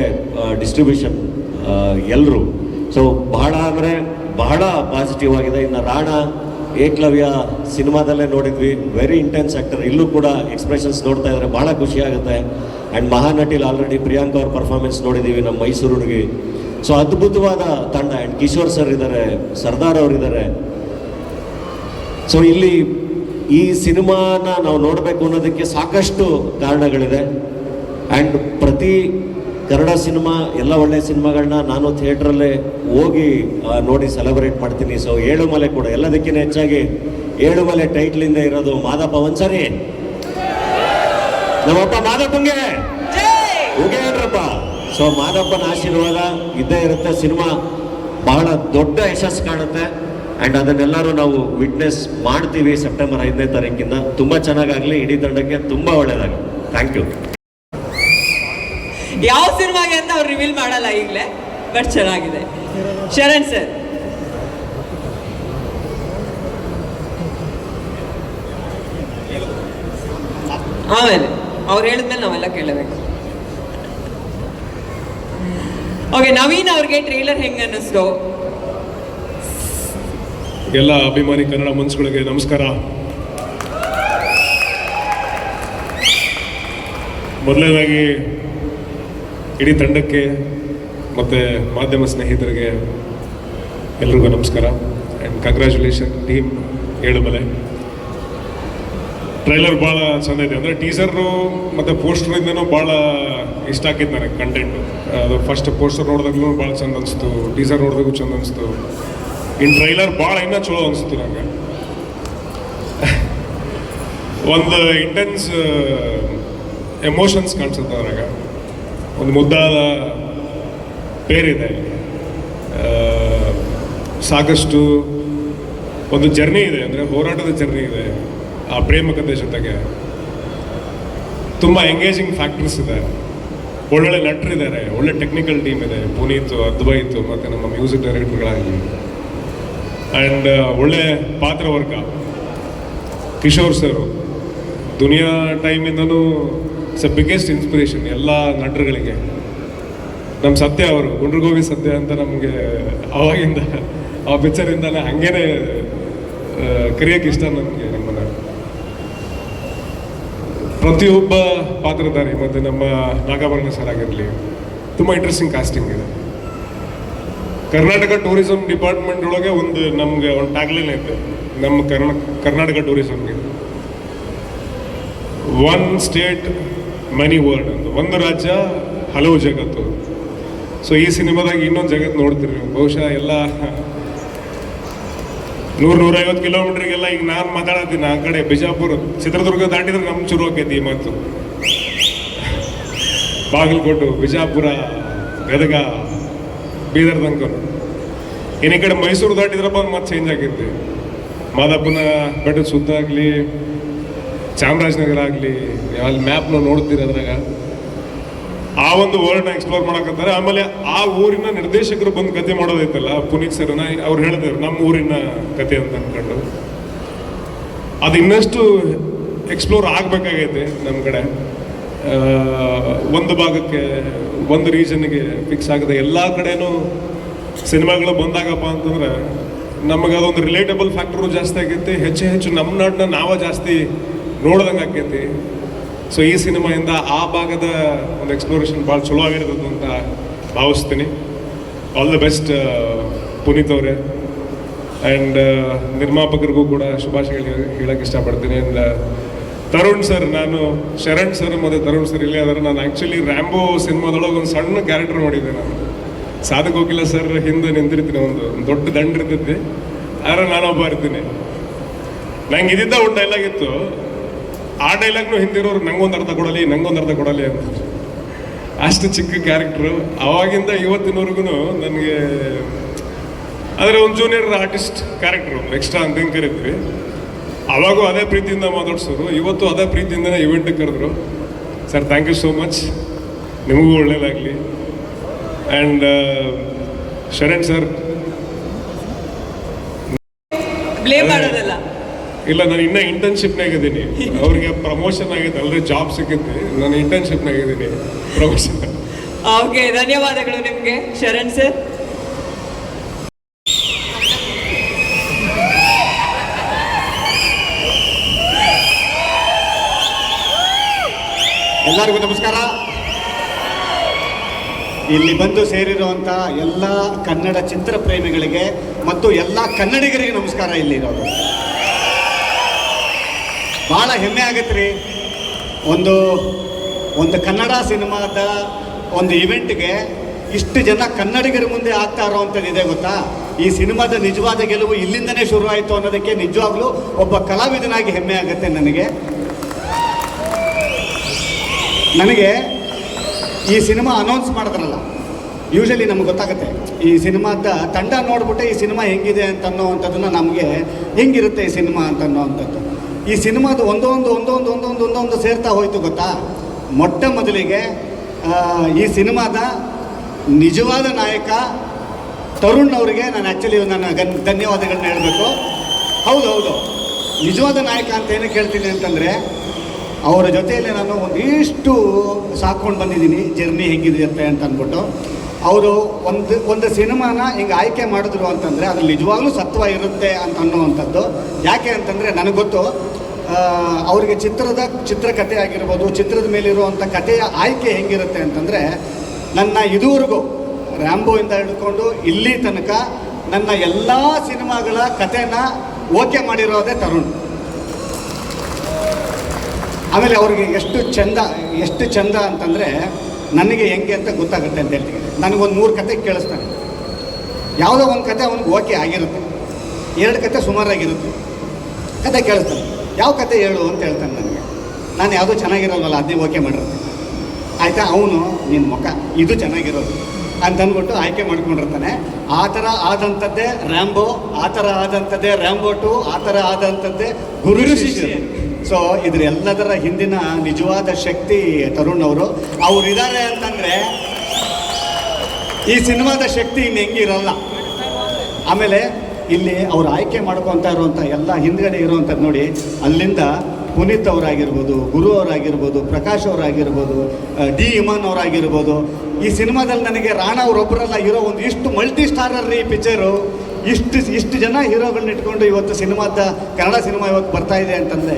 ಡಿಸ್ಟ್ರಿಬ್ಯೂಷನ್ ಎಲ್ಲರೂ ಸೊ ಬಹಳ ಅಂದರೆ ಬಹಳ ಪಾಸಿಟಿವ್ ಆಗಿದೆ. ಇನ್ನು ರಾಣ ಏಕಲವ್ಯ ಸಿನಿಮಾದಲ್ಲೇ ನೋಡಿದ್ವಿ. ವೆರಿ ಇಂಟೆನ್ಸ್ ಆ್ಯಕ್ಟರ್ ಇಲ್ಲೂ ಕೂಡ ಎಕ್ಸ್ಪ್ರೆಷನ್ಸ್ ನೋಡ್ತಾ ಇದ್ದಾರೆ ಭಾಳ ಖುಷಿ ಆಗುತ್ತೆ. ಆ್ಯಂಡ್ ಮಹಾನಟಿಲಿ ಆಲ್ರೆಡಿ ಪ್ರಿಯಾಂಕಾ ಅವ್ರ ಪರ್ಫಾರ್ಮೆನ್ಸ್ ನೋಡಿದ್ದೀವಿ ನಮ್ಮ ಮೈಸೂರು ಹುಡುಗಿ. ಸೊ ಅದ್ಭುತವಾದ ತಂಡ. ಆ್ಯಂಡ್ ಕಿಶೋರ್ ಸರ್ ಇದ್ದಾರೆ ಸರ್ದಾರ್ ಅವರಿದ್ದಾರೆ ಸೊ ಇಲ್ಲಿ ಈ ಸಿನಿಮಾನ ನಾವು ನೋಡಬೇಕು ಅನ್ನೋದಕ್ಕೆ ಸಾಕಷ್ಟು ಕಾರಣಗಳಿದೆ. ಆ್ಯಂಡ್ ಪ್ರತಿ ಕನ್ನಡ ಸಿನಿಮಾ, ಎಲ್ಲ ಒಳ್ಳೆಯ ಸಿನಿಮಾಗಳನ್ನ ನಾನು ಥಿಯೇಟ್ರಲ್ಲೇ ಹೋಗಿ ನೋಡಿ ಸೆಲೆಬ್ರೇಟ್ ಮಾಡ್ತೀನಿ. ಸೊ ಏಳುಮಲೆ ಕೂಡ ಎಲ್ಲದಕ್ಕಿಂತ ಹೆಚ್ಚಾಗಿ ಏಳುಮಲೆ ಟೈಟ್ಲಿಂದ ಇರೋದು ಮಾದಪ್ಪ ಒಂದ್ಸರಿ. ನಮ್ಮಪ್ಪ ಮಾದಪ್ಪಂಗೆ. ಹೋಗೇನ್ರಪ್ಪ ಸೊ ಮಾದಪ್ಪನ ಆಶೀರ್ವಾದ ಇದ್ದೇ ಇರುತ್ತೆ. ಸಿನಿಮಾ ಬಹಳ ದೊಡ್ಡ ಯಶಸ್ಸು ಕಾಣುತ್ತೆ. ಆ್ಯಂಡ್ ಅದನ್ನೆಲ್ಲರೂ ನಾವು ವಿಟ್ನೆಸ್ ಮಾಡ್ತೀವಿ ಸೆಪ್ಟೆಂಬರ್ ಐದನೇ ತಾರೀಕಿಂದ. ತುಂಬ ಚೆನ್ನಾಗಾಗಲಿ, ಇಡೀ ತಂಡಕ್ಕೆ ತುಂಬ ಒಳ್ಳೇದಾಗಲಿ. ಥ್ಯಾಂಕ್ ಯು
ಯಾವ ಸಿನಿಮಾಗೆ ಅಂತ ಅವ್ರು ರಿವೀಲ್ ಮಾಡಲ್ಲ ಈಗಲೇ ಬಟ್ ಚೆನ್ನಾಗಿದೆ. ಶರಣ್ ಸರ್. ಆಮೇಲೆ, ಅವ್ರು ಹೇಳಿದ್ಮೇಲೆ ನಾವೆಲ್ಲ ಕೇಳಬೇಕು. ಓಕೆ ನವೀನ್ ಅವ್ರಿಗೆ ಟ್ರೈಲರ್ ಹೆಂಗ್ ಅನ್ನಿಸ್ತು
ಎಲ್ಲ ಅಭಿಮಾನಿ ಕನ್ನಡ ಮನಸ್ಸುಗಳಿಗೆ ನಮಸ್ಕಾರ. ಮೊದಲನೇದಾಗಿ ಇಡೀ ತಂಡಕ್ಕೆ ಮತ್ತು ಮಾಧ್ಯಮ ಸ್ನೇಹಿತರಿಗೆ ಎಲ್ರಿಗೂ ನಮಸ್ಕಾರ. And congratulation team Elumale trailer ಭಾಳ ಚೆಂದ ಇದೆ ಅಂದರೆ ಟೀಸರು ಮತ್ತು ಪೋಸ್ಟ್ರಿಂದನೂ ಭಾಳ ಇಷ್ಟ ಆಗಿತ್ತು ನನಗೆ ಕಂಟೆಂಟು ಅದು ಫಸ್ಟ್ ಪೋಸ್ಟರ್ ನೋಡಿದಾಗ್ಲೂ ಭಾಳ ಚಂದ ಅನಿಸ್ತು. ಟೀಸರ್ ನೋಡಿದಾಗೂ ಚೆಂದ ಅನಿಸ್ತು. ಇನ್ನು ಟ್ರೈಲರ್ ಭಾಳ ಇನ್ನೂ ಚಲೋ ಅನಿಸ್ತು ನನಗೆ ಒಂದು ಇಂಟೆನ್ಸ್ ಎಮೋಷನ್ಸ್ ಕಾಣಿಸುತ್ತೆ ಅದ್ರಾಗ ಒಂದು ಮುದ್ದಾದ ಪೇರಿದೆ. ಸಾಕಷ್ಟು ಒಂದು ಜರ್ನಿ ಇದೆ, ಅಂದರೆ ಹೋರಾಟದ ಜರ್ನಿ ಇದೆ ಆ ಪ್ರೇಮ ಕಥೆ ಜೊತೆಗೆ. ತುಂಬ ಎಂಗೇಜಿಂಗ್ ಫ್ಯಾಕ್ಟರ್ಸ್ ಇದೆ. ಒಳ್ಳೊಳ್ಳೆ ನಟರಿದ್ದಾರೆ ಒಳ್ಳೆ ಟೆಕ್ನಿಕಲ್ ಟೀಮ್ ಇದೆ, ಪುನೀತ್, ಅದ್ವೈತ್, ಮತ್ತು ನಮ್ಮ ಮ್ಯೂಸಿಕ್ ಡೈರೆಕ್ಟರ್ಗಳಾಗಲಿ ಆ್ಯಂಡ್ ಒಳ್ಳೆ ಪಾತ್ರವರ್ಗ ಕಿಶೋರ್ ಸರ್ ದುನಿಯಾ ಟೈಮಿಂದನೂ ಅ ಬಿಗ್ಗೆಸ್ಟ್ ಇನ್ಸ್ಪಿರೇಷನ್ ಎಲ್ಲ ನಟರುಗಳಿಗೆ. ನಮ್ಮ ಸತ್ಯ ಅವರು, ಗುಂಡ್ರಗೋವಿ ಸತ್ಯ ಅಂತ ನಮಗೆ ಅವಾಗಿಂದ, ಆ ಪಿಕ್ಚರಿಂದನೇ ಹಂಗೇನೆ ಕರೆಯೋಕ್ಕೆ ಇಷ್ಟ ನನಗೆ ನಮ್ಮನ್ನ. ಪ್ರತಿಯೊಬ್ಬ ಪಾತ್ರಧಾರಿ ಮತ್ತು ನಮ್ಮ ನಾಗಾಭರಣ ಸರ್ ಆಗಿರಲಿ, ತುಂಬ ಇಂಟ್ರೆಸ್ಟಿಂಗ್ ಕಾಸ್ಟಿಂಗ್ ಇದೆ. ಕರ್ನಾಟಕ ಟೂರಿಸಂ ಡಿಪಾರ್ಟ್ಮೆಂಟ್ ಒಳಗೆ ಒಂದು ನಮಗೆ ಒಂದು ಟ್ಯಾಗ್ಲೈನ್ ಐತೆ. ನಮ್ಮ ಕರ್ನ, ಕರ್ನಾಟಕ ಟೂರಿಸಂಗೆ. ಒನ್ ಸ್ಟೇಟ್ ಮನಿ ವರ್ಲ್ಡ್ ಅಂತ. ಒಂದು ರಾಜ್ಯ, ಹಲವು ಜಗತ್ತು. ಸೊ ಈ ಸಿನಿಮಾದಾಗ ಇನ್ನೊಂದು ಜಗತ್ತು ನೋಡ್ತೀರಿ ನೀವು. ಬಹುಶಃ ಎಲ್ಲ ನೂರು ನೂರೈವತ್ತು ಕಿಲೋಮೀಟ್ರಿಗೆಲ್ಲ ಈಗ ನಾನು ಮಾತಾಡತ್ತೀನಿ ಆ ಕಡೆ ಬಿಜಾಪುರ, ಚಿತ್ರದುರ್ಗ ದಾಟಿದ್ರೆ ನಮ್ಮ ಶುರು ಆಕೈತಿ ಈ ಮಾತು. ಬಾಗಲಕೋಟು, ಬಿಜಾಪುರ, ಗದಗ ಬೀದರ್ ತನಕ ಇನ್ನು ಈ ಕಡೆ ಮೈಸೂರು ದಾಟಿದ್ರಪ್ಪ ಮತ್ತೆ ಚೇಂಜ್ ಆಗೈತಿ ಮಾದಪ್ಪನ ಬೆಟ್ಟದ ಸುತ್ತ ಆಗಲಿ, ಚಾಮರಾಜನಗರ ಆಗಲಿ, ಅಲ್ಲಿ ಮ್ಯಾಪ್ನ ನೋಡ್ತೀರಿ ಅದ್ರಾಗ? ಆ ಒಂದು ವರ್ಲ್ಡ್ನ ಎಕ್ಸ್ಪ್ಲೋರ್ ಮಾಡಕತ್ತಾರೆ. ಆಮೇಲೆ ಆ ಊರಿನ ನಿರ್ದೇಶಕರು ಬಂದು ಕತೆ ಮಾಡೋದೈತಲ್ಲ, ಪುನೀತ್ ಸರ್ನ, ಅವ್ರು ಹೇಳಿದ್ರು ನಮ್ಮ ಊರಿನ ಕತೆ ಅಂತ ಅಂದ್ಕೊಂಡು ಅದು ಇನ್ನಷ್ಟು ಎಕ್ಸ್ಪ್ಲೋರ್ ಆಗಬೇಕಾಗೈತೆ ನಮ್ಮ ಕಡೆ. ಒಂದು ಭಾಗಕ್ಕೆ ಒಂದು ರೀಜನ್ಗೆ ಫಿಕ್ಸ್ ಆಗಿದೆ ಎಲ್ಲ ಕಡೆನೂ ಸಿನಿಮಾಗಳು ಬಂದಾಗಪ್ಪ ಅಂತಂದ್ರೆ ನಮಗೆ ಅದೊಂದು ರಿಲೇಟಬಲ್ ಫ್ಯಾಕ್ಟ್ರು ಜಾಸ್ತಿ ಆಗೈತಿ. ಹೆಚ್ಚು ಹೆಚ್ಚು ನಮ್ಮ ನಾಡನ್ನ ನಾವೇ ಜಾಸ್ತಿ ನೋಡ್ದಂಗೆ ಆಕೈತಿ. ಸೊ ಈ ಸಿನಿಮಾಯಿಂದ ಆ ಭಾಗದ ಒಂದು ಎಕ್ಸ್ಪ್ಲೋರೇಷನ್ ಭಾಳ ಚಲೋ ಆಗಿರ್ತದೆ ಅಂತ ಭಾವಿಸ್ತೀನಿ. ಆಲ್ ದ ಬೆಸ್ಟ್ ಪುನೀತ್ ಅವರೇ. ಆ್ಯಂಡ್ ನಿರ್ಮಾಪಕರಿಗೂ ಕೂಡ ಶುಭಾಶಯ ಹೇಳಕ್ಕೆ ಇಷ್ಟಪಡ್ತೀನಿ. ಆ್ಯಂಡ್ ತರುಣ್ ಸರ್, ನಾನು ಶರಣ್ ಸರ್ ಮತ್ತು ತರುಣ್ ಸರ್ ಇಲ್ಲಿ ಆದರೆ ನಾನು ಆ್ಯಕ್ಚುಲಿ ರ್ಯಾಂಬೋ ಸಿನಿಮಾದೊಳಗೆ ಒಂದು ಸಣ್ಣ ಕ್ಯಾರೆಕ್ಟರ್ ಮಾಡಿದ್ದೆ ನಾನು. ಸಾಧಕ ಹೋಗಿಲ್ಲ ಸರ್ ಹಿಂದೆ ನಿಂತಿರ್ತೀನಿ, ಒಂದು ಒಂದು ದೊಡ್ಡ ದಂಡ ಇರ್ತೈತಿ. ಆದ್ರೆ ನಾನೊಬ್ಬ ಇರ್ತೀನಿ. ನಂಗೆ ಇದ್ದಿದ್ದ ಒಂದು ಡೈಲಾಗ್ ಇತ್ತು. ಆ ಡೈಲಾಗ್ನು ಹಿಂದಿರೋರು ನಂಗೊಂದು ಅರ್ಥ ಕೊಡಲಿ, ನಂಗೊಂದು ಅರ್ಥ ಕೊಡಲಿ ಅಂತ. ಅಷ್ಟು ಚಿಕ್ಕ ಕ್ಯಾರೆಕ್ಟ್ರು ಅವಾಗಿಂದ ಇವತ್ತಿನವರೆಗೂ ನನಗೆ, ಆದರೆ ಒಂದು ಜೂನಿಯರ್ ಆರ್ಟಿಸ್ಟ್ ಕ್ಯಾರೆಕ್ಟ್ರು ಎಕ್ಸ್ಟ್ರಾ ಅಂತ ಹಿಂಗೆ ಕರಿದ್ವಿ ಅವಾಗೂ ಅದೇ ಪ್ರೀತಿಯಿಂದ ಮಾತಾಡ್ಸೋರು ಇವತ್ತು ಅದೇ ಪ್ರೀತಿಯಿಂದನೇ ಇವೆಂಟಿಗೆ ಕರೆದ್ರು. Sir thank you so much ನಿಮಗೂ ಒಳ್ಳೇದಾಗಲಿ. ಆ್ಯಂಡ್ ಶರಣ್ ಸರ್ ಇಲ್ಲ ನಾನು ಇನ್ನೂ ಇಂಟರ್ನ್ಶಿಪ್ನಾಗ ಇದ್ದೀನಿ ಅವ್ರಿಗೆ ಪ್ರಮೋಷನ್ ಆಗಿದೆ ಅಲ್ಲದೆ ಜಾಬ್ ಸಿಕ್ಕಿದ್ದೆ. ನಾನು ಇಂಟರ್ನ್ಶಿಪ್ನಾಗ ಇದ್ದೀನಿ ಪ್ರಮೋಷನ್
ಓಕೆ ಧನ್ಯವಾದಗಳು ನಿಮಗೆ. ಶರಣ್ ಸರ್
ಎಲ್ಲರಿಗೂ ನಮಸ್ಕಾರ. ಇಲ್ಲಿ ಬಂದು ಸೇರಿರುವಂಥ ಎಲ್ಲ ಕನ್ನಡ ಚಿತ್ರ ಪ್ರೇಮಿಗಳಿಗೆ ಮತ್ತು ಎಲ್ಲ ಕನ್ನಡಿಗರಿಗೆ ನಮಸ್ಕಾರ ಇಲ್ಲಿರೋದು ಭಾಳ ಹೆಮ್ಮೆ ಆಗತ್ತೆ ರೀ ಒಂದು ಒಂದು ಕನ್ನಡ ಸಿನಿಮಾದ ಒಂದು ಇವೆಂಟ್ಗೆ ಇಷ್ಟು ಜನ ಕನ್ನಡಿಗರ ಮುಂದೆ ಆಗ್ತಾ ಇರೋವಂಥದ್ದು ಇದೆ ಗೊತ್ತಾ? ಈ ಸಿನಿಮಾದ ನಿಜವಾದ ಗೆಲುವು ಇಲ್ಲಿಂದನೇ ಶುರುವಾಯಿತು ಅನ್ನೋದಕ್ಕೆ ನಿಜವಾಗ್ಲೂ ಒಬ್ಬ ಕಲಾವಿದನಾಗಿ ಹೆಮ್ಮೆ ಆಗುತ್ತೆ ನನಗೆ. ನನಗೆ ಈ ಸಿನಿಮಾ ಅನೌನ್ಸ್ ಮಾಡಿದ್ರಲ್ಲ ಯೂಶಲಿ ನಮ್ಗೆ ಗೊತ್ತಾಗುತ್ತೆ. ಈ ಸಿನಿಮಾದ ತಂಡ ನೋಡ್ಬಿಟ್ಟೆ ಈ ಸಿನಿಮಾ ಹೆಂಗಿದೆ ಅಂತ ಅನ್ನೋವಂಥದ್ದನ್ನು ನಮಗೆ ಹೆಂಗಿರುತ್ತೆ ಈ ಸಿನಿಮಾ ಅಂತ ಅನ್ನೋವಂಥದ್ದು ಈ ಸಿನಿಮಾದ ಒಂದೊಂದು ಒಂದೊಂದು ಒಂದೊಂದು ಒಂದೊಂದು ಸೇರ್ತಾ ಹೋಯ್ತು ಗೊತ್ತಾ? ಮೊಟ್ಟ ಮೊದಲಿಗೆ ಈ ಸಿನಿಮಾದ ನಿಜವಾದ ನಾಯಕ ತರುಣ್ ಅವರಿಗೆ ನಾನು ಆ್ಯಕ್ಚುಲಿ ನನ್ನ ಗನ್ ಧನ್ಯವಾದಗಳನ್ನ ಹೇಳಬೇಕು. ಹೌದು ಹೌದು. ನಿಜವಾದ ನಾಯಕ ಅಂತ ಏನಕ್ಕೆ ಹೇಳ್ತೀನಿ ಅಂತಂದರೆ ಅವರ ಜೊತೆಯಲ್ಲಿ ನಾನು ಒಂದಿಷ್ಟು ಸಾಕೊಂಡು ಬಂದಿದ್ದೀನಿ. ಜರ್ನಿ ಹೆಂಗಿದೆಯತ್ತೆ ಅಂತ ಅಂದ್ಬಿಟ್ಟು ಅವರು ಒಂದು ಒಂದು ಸಿನಿಮಾನ ಹಿಂಗೆ ಆಯ್ಕೆ ಮಾಡಿದ್ರು ಅಂತಂದರೆ ಅದು ನಿಜವಾಗ್ಲೂ ಸತ್ವ ಇರುತ್ತೆ ಅಂತ ಅನ್ನುವಂಥದ್ದು ಯಾಕೆ ಅಂತಂದರೆ ನನಗೆ ಗೊತ್ತು ಅವರಿಗೆ ಚಿತ್ರದ ಚಿತ್ರಕಥೆ ಆಗಿರ್ಬೋದು, ಚಿತ್ರದ ಮೇಲಿರುವಂಥ ಕಥೆಯ ಆಯ್ಕೆ ಹೆಂಗಿರುತ್ತೆ ಅಂತಂದರೆ ನನ್ನ ಇದುವರೆಗೂ ರ್ಯಾಂಬೋಯಿಂದ ಹಿಡ್ಕೊಂಡು ಇಲ್ಲಿ ತನಕ ನನ್ನ ಎಲ್ಲ ಸಿನಿಮಾಗಳ ಕಥೆನ ಓಕೆ ಮಾಡಿರೋದೇ ತರುಣ್. ಆಮೇಲೆ ಅವ್ರಿಗೆ ಎಷ್ಟು ಚಂದ ಎಷ್ಟು ಚಂದ ಅಂತಂದರೆ ನನಗೆ ಹೆಂಗೆ ಅಂತ ಗೊತ್ತಾಗುತ್ತೆ ಅಂತ ಹೇಳ್ತೀನಿ. ನನಗೊಂದು ಮೂರು ಕತೆ ಕೇಳಿಸ್ತಾನೆ. ಯಾವುದೋ ಒಂದು ಕತೆ ಅವ್ನಿಗೆ ಓಕೆ ಆಗಿರುತ್ತೆ. ಎರಡು ಕತೆ ಸುಮಾರಾಗಿರುತ್ತೆ. ಕತೆ ಕೇಳಿಸ್ತಾನೆ. ಯಾವ ಕತೆ ಹೇಳು ಅಂತ ಹೇಳ್ತಾನೆ ನನಗೆ. ನಾನು ಯಾವುದೋ ಚೆನ್ನಾಗಿರೋಲ್ವಲ್ಲ ಅದನ್ನೇ ಓಕೆ ಮಾಡಿರುತ್ತೆ. ಆಯಿತಾ? ಅವನು ನಿನ್ನ ಮುಖ ಇದು ಚೆನ್ನಾಗಿರೋದು ಅಂತ ಅಂದ್ಬಿಟ್ಟು ಆಯ್ಕೆ ಮಾಡ್ಕೊಂಡಿರ್ತಾನೆ. ಆ ಥರ ಆದಂಥದ್ದೇ ರ್ಯಾಂಬೋ ಆ ಥರ ಆದಂಥದ್ದೇ ರ್ಯಾಂಬೋ ಟು ಆ ಥರ ಆದಂಥದ್ದೇ ಗುರು ಶಿಷ್ಯ ಸೊ ಇದ್ರ ಎಲ್ಲದರ ಹಿಂದಿನ ನಿಜವಾದ ಶಕ್ತಿ ತರುಣ್ ಅವರು. ಅವ್ರು ಅಂತಂದ್ರೆ, ಈ ಸಿನಿಮಾದ ಶಕ್ತಿ ಇನ್ನು ಹೆಂಗಿರಲ್ಲ ಆಮೇಲೆ ಇಲ್ಲಿ ಅವ್ರು ಆಯ್ಕೆ ಮಾಡ್ಕೊತಾ ಇರುವಂಥ ಎಲ್ಲ ಹಿಂದ್ಗಡೆ ಇರುವಂಥದ್ದು ನೋಡಿ, ಅಲ್ಲಿಂದ ಪುನೀತ್ ಅವರಾಗಿರ್ಬೋದು, ಗುರು ಅವರಾಗಿರ್ಬೋದು, ಪ್ರಕಾಶ್ ಅವರಾಗಿರ್ಬೋದು ಡಿ ಇಮಾನ್ ಅವರಾಗಿರ್ಬೋದು. ಈ ಸಿನಿಮಾದಲ್ಲಿ ನನಗೆ ರಾಣಾ ಅವರೊಬ್ಬರಲ್ಲ ಇರೋ ಒಂದು ಇಷ್ಟು ಮಲ್ಟಿ ಸ್ಟಾರರ್ ಈ ಪಿಕ್ಚರು ಇಷ್ಟು ಇಷ್ಟು ಜನ ಹೀರೋಗಳನ್ನ ಇಟ್ಕೊಂಡು ಇವತ್ತು ಸಿನಿಮಾದ ಕನ್ನಡ ಸಿನಿಮಾ ಇವತ್ತು ಬರ್ತಾ ಇದೆ ಅಂತಂದರೆ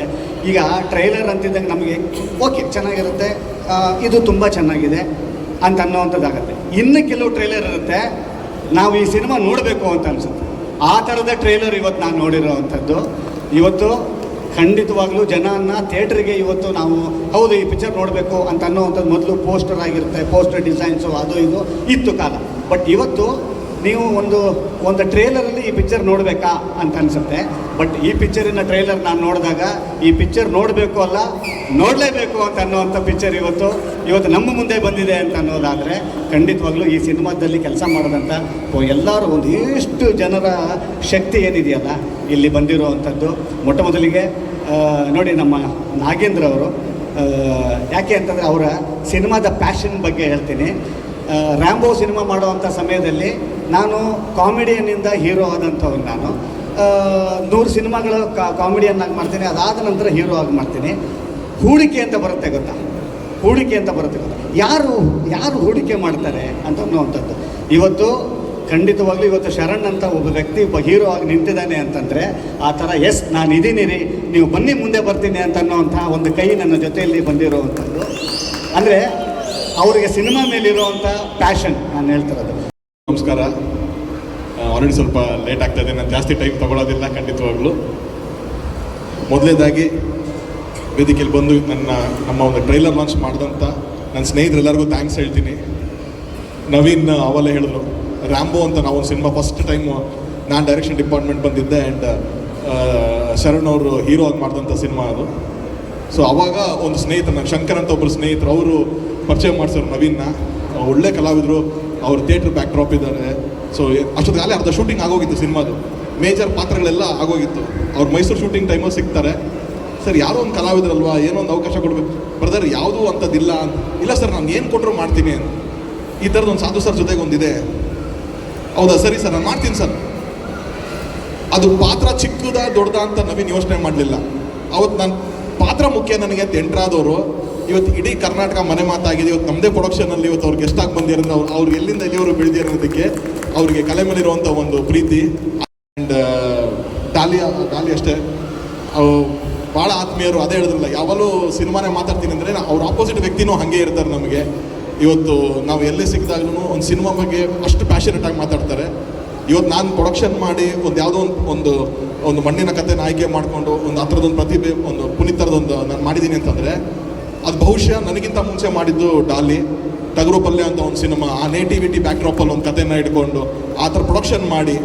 ಈಗ ಟ್ರೈಲರ್ ಅಂತಿದ್ದಂಗೆ ನಮಗೆ, ಓಕೆ, ಚೆನ್ನಾಗಿರುತ್ತೆ. ಇದು ತುಂಬ ಚೆನ್ನಾಗಿದೆ ಅಂತ ಅನ್ನೋವಂಥದ್ದಾಗತ್ತೆ. ಇನ್ನು ಕೆಲವು ಟ್ರೈಲರ್ ಇರುತ್ತೆ, ನಾವು ಈ ಸಿನಿಮಾ ನೋಡಬೇಕು ಅಂತ ಅನಿಸುತ್ತೆ. ಆ ಥರದ ಟ್ರೈಲರ್ ಇವತ್ತು ನಾನು ನೋಡಿರೋವಂಥದ್ದು. ಇವತ್ತು ಖಂಡಿತವಾಗ್ಲೂ ಜನನ ಥಿಯೇಟ್ರಿಗೆ ಇವತ್ತು ನಾವು, ಹೌದು, ಈ ಪಿಕ್ಚರ್ ನೋಡಬೇಕು ಅಂತ ಅನ್ನೋವಂಥದ್ದು ಮೊದಲು ಪೋಸ್ಟರ್ ಆಗಿರುತ್ತೆ, ಪೋಸ್ಟರ್ ಡಿಸೈನ್ಸು, ಅದು ಇದು, ಇತ್ತು ಕಾಲ. ಬಟ್ ಇವತ್ತು ನೀವು ಒಂದು ಒಂದು ಟ್ರೇಲರಲ್ಲಿ ಈ ಪಿಕ್ಚರ್ ನೋಡಬೇಕಾ ಅಂತ ಅನಿಸುತ್ತೆ. ಬಟ್ ಈ ಪಿಕ್ಚರಿನ ಟ್ರೈಲರ್ ನಾನು ನೋಡಿದಾಗ ಈ ಪಿಕ್ಚರ್ ನೋಡಬೇಕು ಅಲ್ಲ, ನೋಡಲೇಬೇಕು ಅಂತ ಅನ್ನೋವಂಥ ಪಿಕ್ಚರ್ ಇವತ್ತು ಇವತ್ತು ನಮ್ಮ ಮುಂದೆ ಬಂದಿದೆ ಅಂತ ಅನ್ನೋದಾದರೆ ಖಂಡಿತವಾಗ್ಲೂ ಈ ಸಿನಿಮಾದಲ್ಲಿ ಕೆಲಸ ಮಾಡೋದಂಥ ಎಲ್ಲರೂ ಒಂದಿಷ್ಟು ಜನರ ಶಕ್ತಿ ಏನಿದೆಯಲ್ಲ, ಇಲ್ಲಿ ಬಂದಿರುವಂಥದ್ದು. ಮೊಟ್ಟ ಮೊದಲಿಗೆ ನೋಡಿ ನಮ್ಮ ನಾಗೇಂದ್ರ ಅವರು ಯಾಕೆ ಅಂತಂದರೆ ಅವರ ಸಿನಿಮಾದ ಪ್ಯಾಷನ್ ಬಗ್ಗೆ ಹೇಳ್ತೀನಿ. ರ್ಯಾಂಬೋ ಸಿನಿಮಾ ಮಾಡುವಂಥ ಸಮಯದಲ್ಲಿ ನಾನು ಕಾಮಿಡಿಯನ್ನಿಂದ ಹೀರೋ ಆದಂಥವ್ರು ನಾನು. ನೂರು ಸಿನಿಮಾಗಳು ಕಾಮಿಡಿಯನ್ನಾಗಿ ಮಾಡ್ತೀನಿ, ಅದಾದ ನಂತರ ಹೀರೋ ಆಗಿ ಮಾಡ್ತೀನಿ. ಹೂಡಿಕೆ ಅಂತ ಬರುತ್ತೆ ಗೊತ್ತಾ? ಹೂಡಿಕೆ ಅಂತ ಬರುತ್ತೆ ಗೊತ್ತಾ? ಯಾರು ಯಾರು ಹೂಡಿಕೆ ಮಾಡ್ತಾರೆ ಅಂತ ಅನ್ನುವಂಥದ್ದು. ಇವತ್ತು ಖಂಡಿತವಾಗ್ಲೂ ಇವತ್ತು ಶರಣ್ ಅಂತ ಒಬ್ಬ ವ್ಯಕ್ತಿ, ಒಬ್ಬ ಹೀರೋ ಆಗಿ ನಿಂತಿದ್ದಾನೆ ಅಂತಂದರೆ, ಆ ಥರ, ಎಸ್, ನಾನು ಇದ್ದೀನಿ ರೀ ನೀವು ಬನ್ನಿ ಮುಂದೆ ಬರ್ತೀನಿ ಅಂತ ಅನ್ನೋವಂಥ ಒಂದು ಕೈ ನನ್ನ ಜೊತೆಯಲ್ಲಿ ಬಂದಿರುವಂಥದ್ದು. ಅಂದರೆ ಅವರಿಗೆ ಸಿನಿಮಾ ಮೇಲಿರುವಂಥ ಪ್ಯಾಷನ್ ನಾನು ಹೇಳ್ತಿರೋದು
ನಮಸ್ಕಾರ. ಆಲ್ರೆಡಿ ಸ್ವಲ್ಪ ಲೇಟ್ ಆಗ್ತಾ ಇದೆ. ನಾನು ಜಾಸ್ತಿ ಟೈಮ್ ತಗೊಳ್ಳೋದಿಲ್ಲ ಖಂಡಿತವಾಗ್ಲೂ. ಮೊದಲನೇದಾಗಿ ವೇದಿಕೆಯಲ್ಲಿ ಬಂದು ನನ್ನ, ನಮ್ಮ ಒಂದು ಟ್ರೈಲರ್ ಲಾಂಚ್ ಮಾಡಿದಂಥ ನನ್ನ ಸ್ನೇಹಿತರೆಲ್ಲರಿಗೂ ಥ್ಯಾಂಕ್ಸ್ ಹೇಳ್ತೀನಿ.
ನವೀನ್ ಅವಲ್ಲೇ ಹೇಳಿದ್ರು. ರ್ಯಾಂಬೋ ಅಂತ ನಾವು ಒಂದು ಸಿನಿಮಾ ಫಸ್ಟ್ ಟೈಮ್ ನಾನು ಡೈರೆಕ್ಷನ್ ಡಿಪಾರ್ಟ್ಮೆಂಟ್ ಬಂದಿದ್ದೆ ಆ್ಯಂಡ್ ಶರಣ್ ಅವರು ಹೀರೋ ಆಗಿ ಮಾಡಿದಂಥ ಸಿನಿಮಾ ಅದು. ಸೊ ಅವಾಗ ಒಂದು ಸ್ನೇಹಿತ ನನ್ನ ಶಂಕರ್ ಅಂತ ಒಬ್ಬರು ಸ್ನೇಹಿತರು, ಅವರು ಪರಿಚಯ ಮಾಡಿಸೋರು ನವೀನ್ನ ಒಳ್ಳೆ ಕಲಾವಿದರು, ಅವ್ರ ಥಿಯೇಟ್ರ್ ಬ್ಯಾಕ್ ಡ್ರಾಪ್ ಇದ್ದಾರೆ ಸೊ ಅಷ್ಟೊತ್ತಿಗೆ ಅರ್ಧ ಶೂಟಿಂಗ್ ಆಗೋಗಿತ್ತು ಸಿನಿಮಾದು. ಮೇಜರ್ ಪಾತ್ರಗಳೆಲ್ಲ ಆಗೋಗಿತ್ತು. ಅವ್ರು ಮೈಸೂರು ಶೂಟಿಂಗ್ ಟೈಮಲ್ಲಿ ಸಿಗ್ತಾರೆ. ಸರ್, ಯಾರೋ ಒಂದು ಕಲಾವಿದರಲ್ವಾ? ಏನೋ ಒಂದು ಅವಕಾಶ ಕೊಡಬೇಕು. ಬ್ರದರ್ ಯಾವುದೂ ಅಂಥದ್ದಿಲ್ಲ ಇಲ್ಲ ಸರ್, ನಾನು ಏನು ಕೊಟ್ಟರು ಮಾಡ್ತೀನಿ ಅಂತ. ಈ ಥರದ್ದು ಒಂದು ಸಾಧು ಸರ್ ಜೊತೆಗೆ ಒಂದಿದೆ. ಹೌದಾ? ಸರಿ ಸರ್, ನಾನು ಮಾಡ್ತೀನಿ ಸರ್. ಅದು ಪಾತ್ರ ಚಿಕ್ಕದ ದೊಡ್ಡದ ಅಂತ ನವೀನ್ ಯೋಚನೆ ಮಾಡಲಿಲ್ಲ. ಅವತ್ತು ನಾನು ಪಾತ್ರ ಮುಖ್ಯ ನನಗೆ ಅಂತ ಎಂಟ್ರಾದವರು ಇವತ್ತು ಇಡೀ ಕರ್ನಾಟಕ ಮನೆ ಮಾತಾಗಿದೆ. ಇವತ್ತು ನಮ್ಮದೇ ಪ್ರೊಡಕ್ಷನಲ್ಲಿ ಇವತ್ತು ಅವ್ರಿಗೆ ಗೆಸ್ಟ್ ಆಗಿ ಬಂದಿರೋದು ಅವ್ರು ಅವ್ರು ಎಲ್ಲಿಂದ ಎಲ್ಲಿಯವರು ಬೆಳೆದಿರೋದಕ್ಕೆ ಅವರಿಗೆ ಕಲೆ ಮೇಲಿರುವಂಥ ಒಂದು ಪ್ರೀತಿ. ಆ್ಯಂಡ್ ಡಾಲಿ ಡಾಲಿ ಅಷ್ಟೇ. ಭಾಳ ಆತ್ಮೀಯರು ಅದೇ ಹೇಳಿದ್ರಲ್ಲ, ಯಾವಾಗಲೂ ಸಿನಿಮಾನೇ ಮಾತಾಡ್ತೀನಿ ಅಂದರೆ ಅವ್ರ ಆಪೋಸಿಟ್ ವ್ಯಕ್ತಿನೂ ಹಾಗೆ ಇರ್ತಾರೆ ನಮಗೆ. ಇವತ್ತು ನಾವು ಎಲ್ಲೇ ಸಿಕ್ಕಿದಾಗ್ಲೂ ಒಂದು ಸಿನಿಮಾ ಬಗ್ಗೆ ಅಷ್ಟು ಪ್ಯಾಷನೇಟಾಗಿ ಮಾತಾಡ್ತಾರೆ. ಇವತ್ತು ನಾನು ಪ್ರೊಡಕ್ಷನ್ ಮಾಡಿ ಒಂದು ಯಾವುದೋ ಒಂದು ಒಂದು ಒಂದು ಮಣ್ಣಿನ ಕಥೆನ ಆಯ್ಕೆ ಮಾಡಿಕೊಂಡು ಒಂದು ಹತ್ರದೊಂದು ಪ್ರತಿಭೆ, ಒಂದು ಪುನೀತ್ ಥರದೊಂದು ನಾನು ಮಾಡಿದ್ದೀನಿ ಅಂತಂದರೆ ಅದು ಬಹುಶಃ ನನಗಿಂತ ಮುಂಚೆ ಮಾಡಿದ್ದು ಡಾಲಿ ಟಗರು ಪಲ್ಯ ಅಂತ ಒಂದು ಸಿನಿಮಾ, ಆ ನೇಟಿವಿಟಿ ಬ್ಯಾಕ್ ಡ್ರಾಪಲ್ಲಿ ಒಂದು ಕಥೆನ ಇಟ್ಕೊಂಡು ಆ ಥರ ಪ್ರೊಡಕ್ಷನ್ ಮಾಡಿ.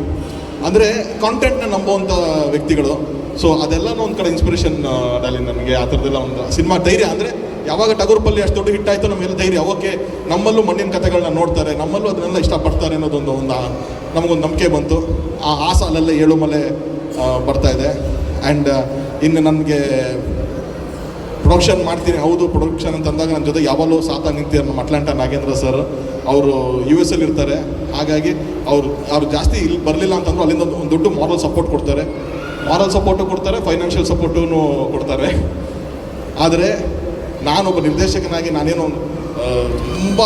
ಅಂದರೆ ಕಾಂಟೆಂಟ್ನ ನಂಬುವಂಥ ವ್ಯಕ್ತಿಗಳು. ಸೊ ಅದೆಲ್ಲನೂ ಒಂದು ಕಡೆ ಇನ್ಸ್ಪಿರೇಷನ್ ಡಾಲಿ ನನಗೆ ಆ ಥರದ್ದೆಲ್ಲ ಒಂದು ಸಿನಿಮಾ ಧೈರ್ಯ. ಅಂದರೆ ಯಾವಾಗ ಟಗರು ಪಲ್ಯ ಅಷ್ಟು ದೊಡ್ಡ ಹಿಟ್ ಆಯಿತು ನಮಗೆಲ್ಲ ಧೈರ್ಯ. ಓಕೆ, ನಮ್ಮಲ್ಲೂ ಮಣ್ಣಿನ ಕಥೆಗಳನ್ನ ನೋಡ್ತಾರೆ, ನಮ್ಮಲ್ಲೂ ಅದನ್ನೆಲ್ಲ ಇಷ್ಟಪಡ್ತಾರೆ ಅನ್ನೋದೊಂದು ಒಂದು, ನಮಗೊಂದು ನಂಬಿಕೆ ಬಂತು. ಆ ಆ ಸಾಲಲ್ಲೇ ಏಳು ಮಲೆ ಬರ್ತಾ ಇದೆ. ಆ್ಯಂಡ್ ಇನ್ನು ನನಗೆ ಪ್ರೊಡಕ್ಷನ್ ಮಾಡ್ತೀನಿ, ಹೌದು ಪ್ರೊಡಕ್ಷನ್ ಅಂತ ಅಂದಾಗ ನನ್ನ ಜೊತೆ ಯಾವಾಗಲೂ ಸಾಥ ನಿಂತಿದ್ದಾರೆ ನಮ್ಮ ಅಟ್ಲಾಂಟ ನಾಗೇಂದ್ರ ಸರ್ ಅವರು ಯು ಎಸ್ ಅಲ್ಲಿ ಇರ್ತಾರೆ. ಹಾಗಾಗಿ ಅವ್ರು ಅವ್ರು ಜಾಸ್ತಿ ಇಲ್ಲಿ ಬರಲಿಲ್ಲ ಅಂತಂದ್ರು ಅಲ್ಲಿಂದ ಒಂದು ದುಡ್ಡು ಮಾರಲ್ ಸಪೋರ್ಟ್ ಕೊಡ್ತಾರೆ. ಮಾರಲ್ ಸಪೋರ್ಟು ಕೊಡ್ತಾರೆ ಫೈನಾನ್ಷಿಯಲ್ ಸಪೋರ್ಟೂ ಕೊಡ್ತಾರೆ. ಆದರೆ ನಾನೊಬ್ಬ ನಿರ್ದೇಶಕನಾಗಿ ನಾನೇನು ತುಂಬ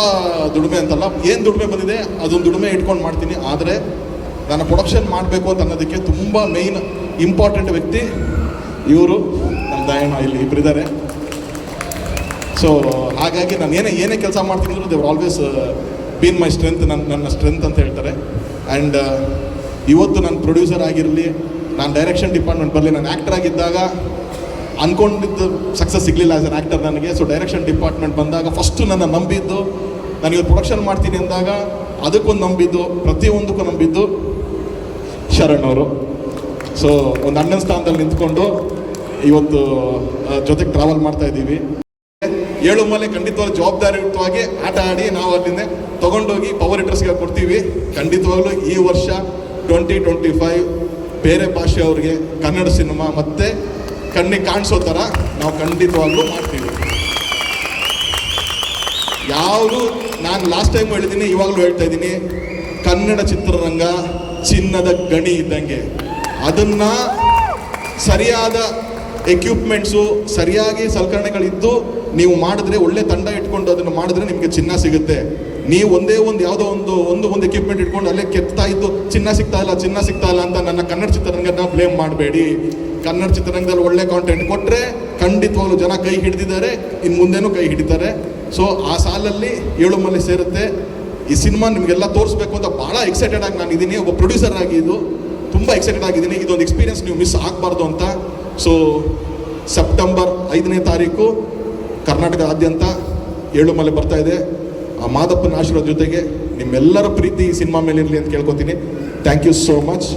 ದುಡಿಮೆ ಅಂತಲ್ಲ, ಏನು ದುಡಿಮೆ ಬಂದಿದೆ, ಅದೊಂದು ದುಡಿಮೆ ಇಟ್ಕೊಂಡು ಮಾಡ್ತೀನಿ. ಆದರೆ ನಾನು ಪ್ರೊಡಕ್ಷನ್ ಮಾಡಬೇಕು ಅಂತ ಅನ್ನೋದಕ್ಕೆ ತುಂಬ ಮೇಯ್ನ್ ಇಂಪಾರ್ಟೆಂಟ್ ವ್ಯಕ್ತಿ ಇವರು. ನಮ್ಮ ದಾಯಣ್ಣ ಇಲ್ಲಿ ಇಬ್ಬರಿದ್ದಾರೆ ಸೊ ಹಾಗಾಗಿ ನಾನು ಏನೇ ಏನೇ ಕೆಲಸ ಮಾಡ್ತೀನಿ ಅಂದರೂ ದೇವ್ರು ಆಲ್ವೇಸ್ ಬೀನ್ ಮೈ ಸ್ಟ್ರೆಂತ್ ನನ್ನ ನನ್ನ ಸ್ಟ್ರೆಂತ್ ಅಂತ ಹೇಳ್ತಾರೆ. ಆ್ಯಂಡ್ ಇವತ್ತು ನಾನು ಪ್ರೊಡ್ಯೂಸರ್ ಆಗಿರಲಿ, ನಾನು ಡೈರೆಕ್ಷನ್ ಡಿಪಾರ್ಟ್ಮೆಂಟ್ ಬರಲಿ, ನಾನು ಆ್ಯಕ್ಟರ್ ಆಗಿದ್ದಾಗ ಅಂದ್ಕೊಂಡಿದ್ದು ಸಕ್ಸಸ್ ಸಿಗಲಿಲ್ಲ ಆ್ಯಸ್ ಅನ್ ಆ್ಯಕ್ಟರ್ ನನಗೆ. ಸೊ ಡೈರೆಕ್ಷನ್ ಡಿಪಾರ್ಟ್ಮೆಂಟ್ ಬಂದಾಗ ಫಸ್ಟು ನನ್ನ ನಂಬಿದ್ದು ನಾನು ಇವತ್ತು ಪ್ರೊಡಕ್ಷನ್ ಮಾಡ್ತೀನಿ ಅಂದಾಗ ಅದಕ್ಕೊಂದು ನಂಬಿದ್ದು ಪ್ರತಿಯೊಂದಕ್ಕೂ ನಂಬಿದ್ದು ಶರಣ್ ಅವರು. ಸೊ ಒಂದು ಅಣ್ಣನ ಸ್ಥಾನದಲ್ಲಿ ನಿಂತ್ಕೊಂಡು ಇವತ್ತು ಜೊತೆಗೆ ಟ್ರಾವೆಲ್ ಮಾಡ್ತಾ ಇದ್ದೀವಿ. ಏಳು ಮೂಲೆ ಖಂಡಿತವಾಗ್ಲೂ ಜವಾಬ್ದಾರಿಯುತವಾಗಿ ಆಟ ಆಡಿ ನಾವು ಅಲ್ಲಿಂದ ತಗೊಂಡೋಗಿ ಪವರ್ ಹಿಟರ್ಸ್ಗೆ ಕೊಡ್ತೀವಿ. ಖಂಡಿತವಾಗ್ಲೂ ಈ ವರ್ಷ ಟ್ವೆಂಟಿ ಟ್ವೆಂಟಿ ಫೈವ್ ಬೇರೆ ಭಾಷೆಯವ್ರಿಗೆ ಕನ್ನಡ ಸಿನಿಮಾ ಮತ್ತೆ ಕಣ್ಣಿಗೆ ಕಾಣಿಸೋ ಥರ ನಾವು ಖಂಡಿತವಾಗ್ಲೂ ಮಾಡ್ತೀವಿ. ಯಾವುದು ನಾನು ಲಾಸ್ಟ್ ಟೈಮ್ ಹೇಳಿದ್ದೀನಿ ಇವಾಗಲೂ ಹೇಳ್ತಾ ಇದ್ದೀನಿ ಕನ್ನಡ ಚಿತ್ರರಂಗ ಚಿನ್ನದ ಗಣಿ ಇದ್ದಂಗೆ. ಅದನ್ನ ಸರಿಯಾದ ಎಕ್ವಿಪ್ಮೆಂಟ್ಸು ಸರಿಯಾಗಿ ಸಲಕರಣೆಗಳಿದ್ದು ನೀವು ಮಾಡಿದ್ರೆ ಒಳ್ಳೆ ತಂಡ ಇಟ್ಕೊಂಡು ಅದನ್ನು ಮಾಡಿದ್ರೆ ನಿಮಗೆ ಚಿನ್ನ ಸಿಗುತ್ತೆ. ನೀವು ಒಂದೇ ಒಂದು ಯಾವುದೋ ಒಂದು ಒಂದು ಒಂದು ಎಕ್ವಿಪ್ಮೆಂಟ್ ಇಟ್ಕೊಂಡು ಅಲ್ಲೇ ಕೆತ್ತಾ ಇದ್ದು ಚಿನ್ನ ಸಿಗ್ತಾ ಇಲ್ಲ, ಚಿನ್ನ ಸಿಗ್ತಾ ಇಲ್ಲ ಅಂತ ನನ್ನ ಕನ್ನಡ ಚಿತ್ರರಂಗನ ಬ್ಲೇಮ್ ಮಾಡಬೇಡಿ. ಕನ್ನಡ ಚಿತ್ರರಂಗದಲ್ಲಿ ಒಳ್ಳೆ ಕಾಂಟೆಂಟ್ ಕೊಟ್ಟರೆ ಖಂಡಿತವಾಗ್ಲೂ ಜನ ಕೈ ಹಿಡಿದಿದ್ದಾರೆ ಇನ್ನು ಮುಂದೆನೂ ಕೈ ಹಿಡಿತಾರೆ. ಸೊ ಆ ಸಾಲಲ್ಲಿ ಏಳು ಮಲ್ಲಿ ಸೇರುತ್ತೆ. ಈ ಸಿನಿಮಾ ನಿಮಗೆಲ್ಲ ತೋರಿಸ್ಬೇಕು ಅಂತ ಭಾಳ ಎಕ್ಸೈಟೆಡ್ ಆಗಿ ನಾನು ಇದ್ದೀನಿ ಒಬ್ಬ ಪ್ರೊಡ್ಯೂಸರ್ ಆಗಿ ಇದು, ತುಂಬ ಎಕ್ಸೈಟೆಡ್ ಆಗಿದ್ದೀನಿ ಇದೊಂದು ಎಕ್ಸ್ಪೀರಿಯನ್ಸ್ ನೀವು ಮಿಸ್ ಆಗಬಾರ್ದು ಅಂತ. ಸೊ ಸೆಪ್ಟೆಂಬರ್ ಐದನೇ ತಾರೀಕು ಕರ್ನಾಟಕದಾದ್ಯಂತ ಏಳು ಮಲೆ ಬರ್ತಾ ಇದೆ. ಆ ಮಾದಪ್ಪನ ಆಶೀರ್ವಾದ ಜೊತೆಗೆ ನಿಮ್ಮೆಲ್ಲರ ಪ್ರೀತಿ ಸಿನಿಮಾ ಮೇಲೆ ಇರಲಿ ಅಂತ ಕೇಳ್ಕೊತೀನಿ. Thank you so much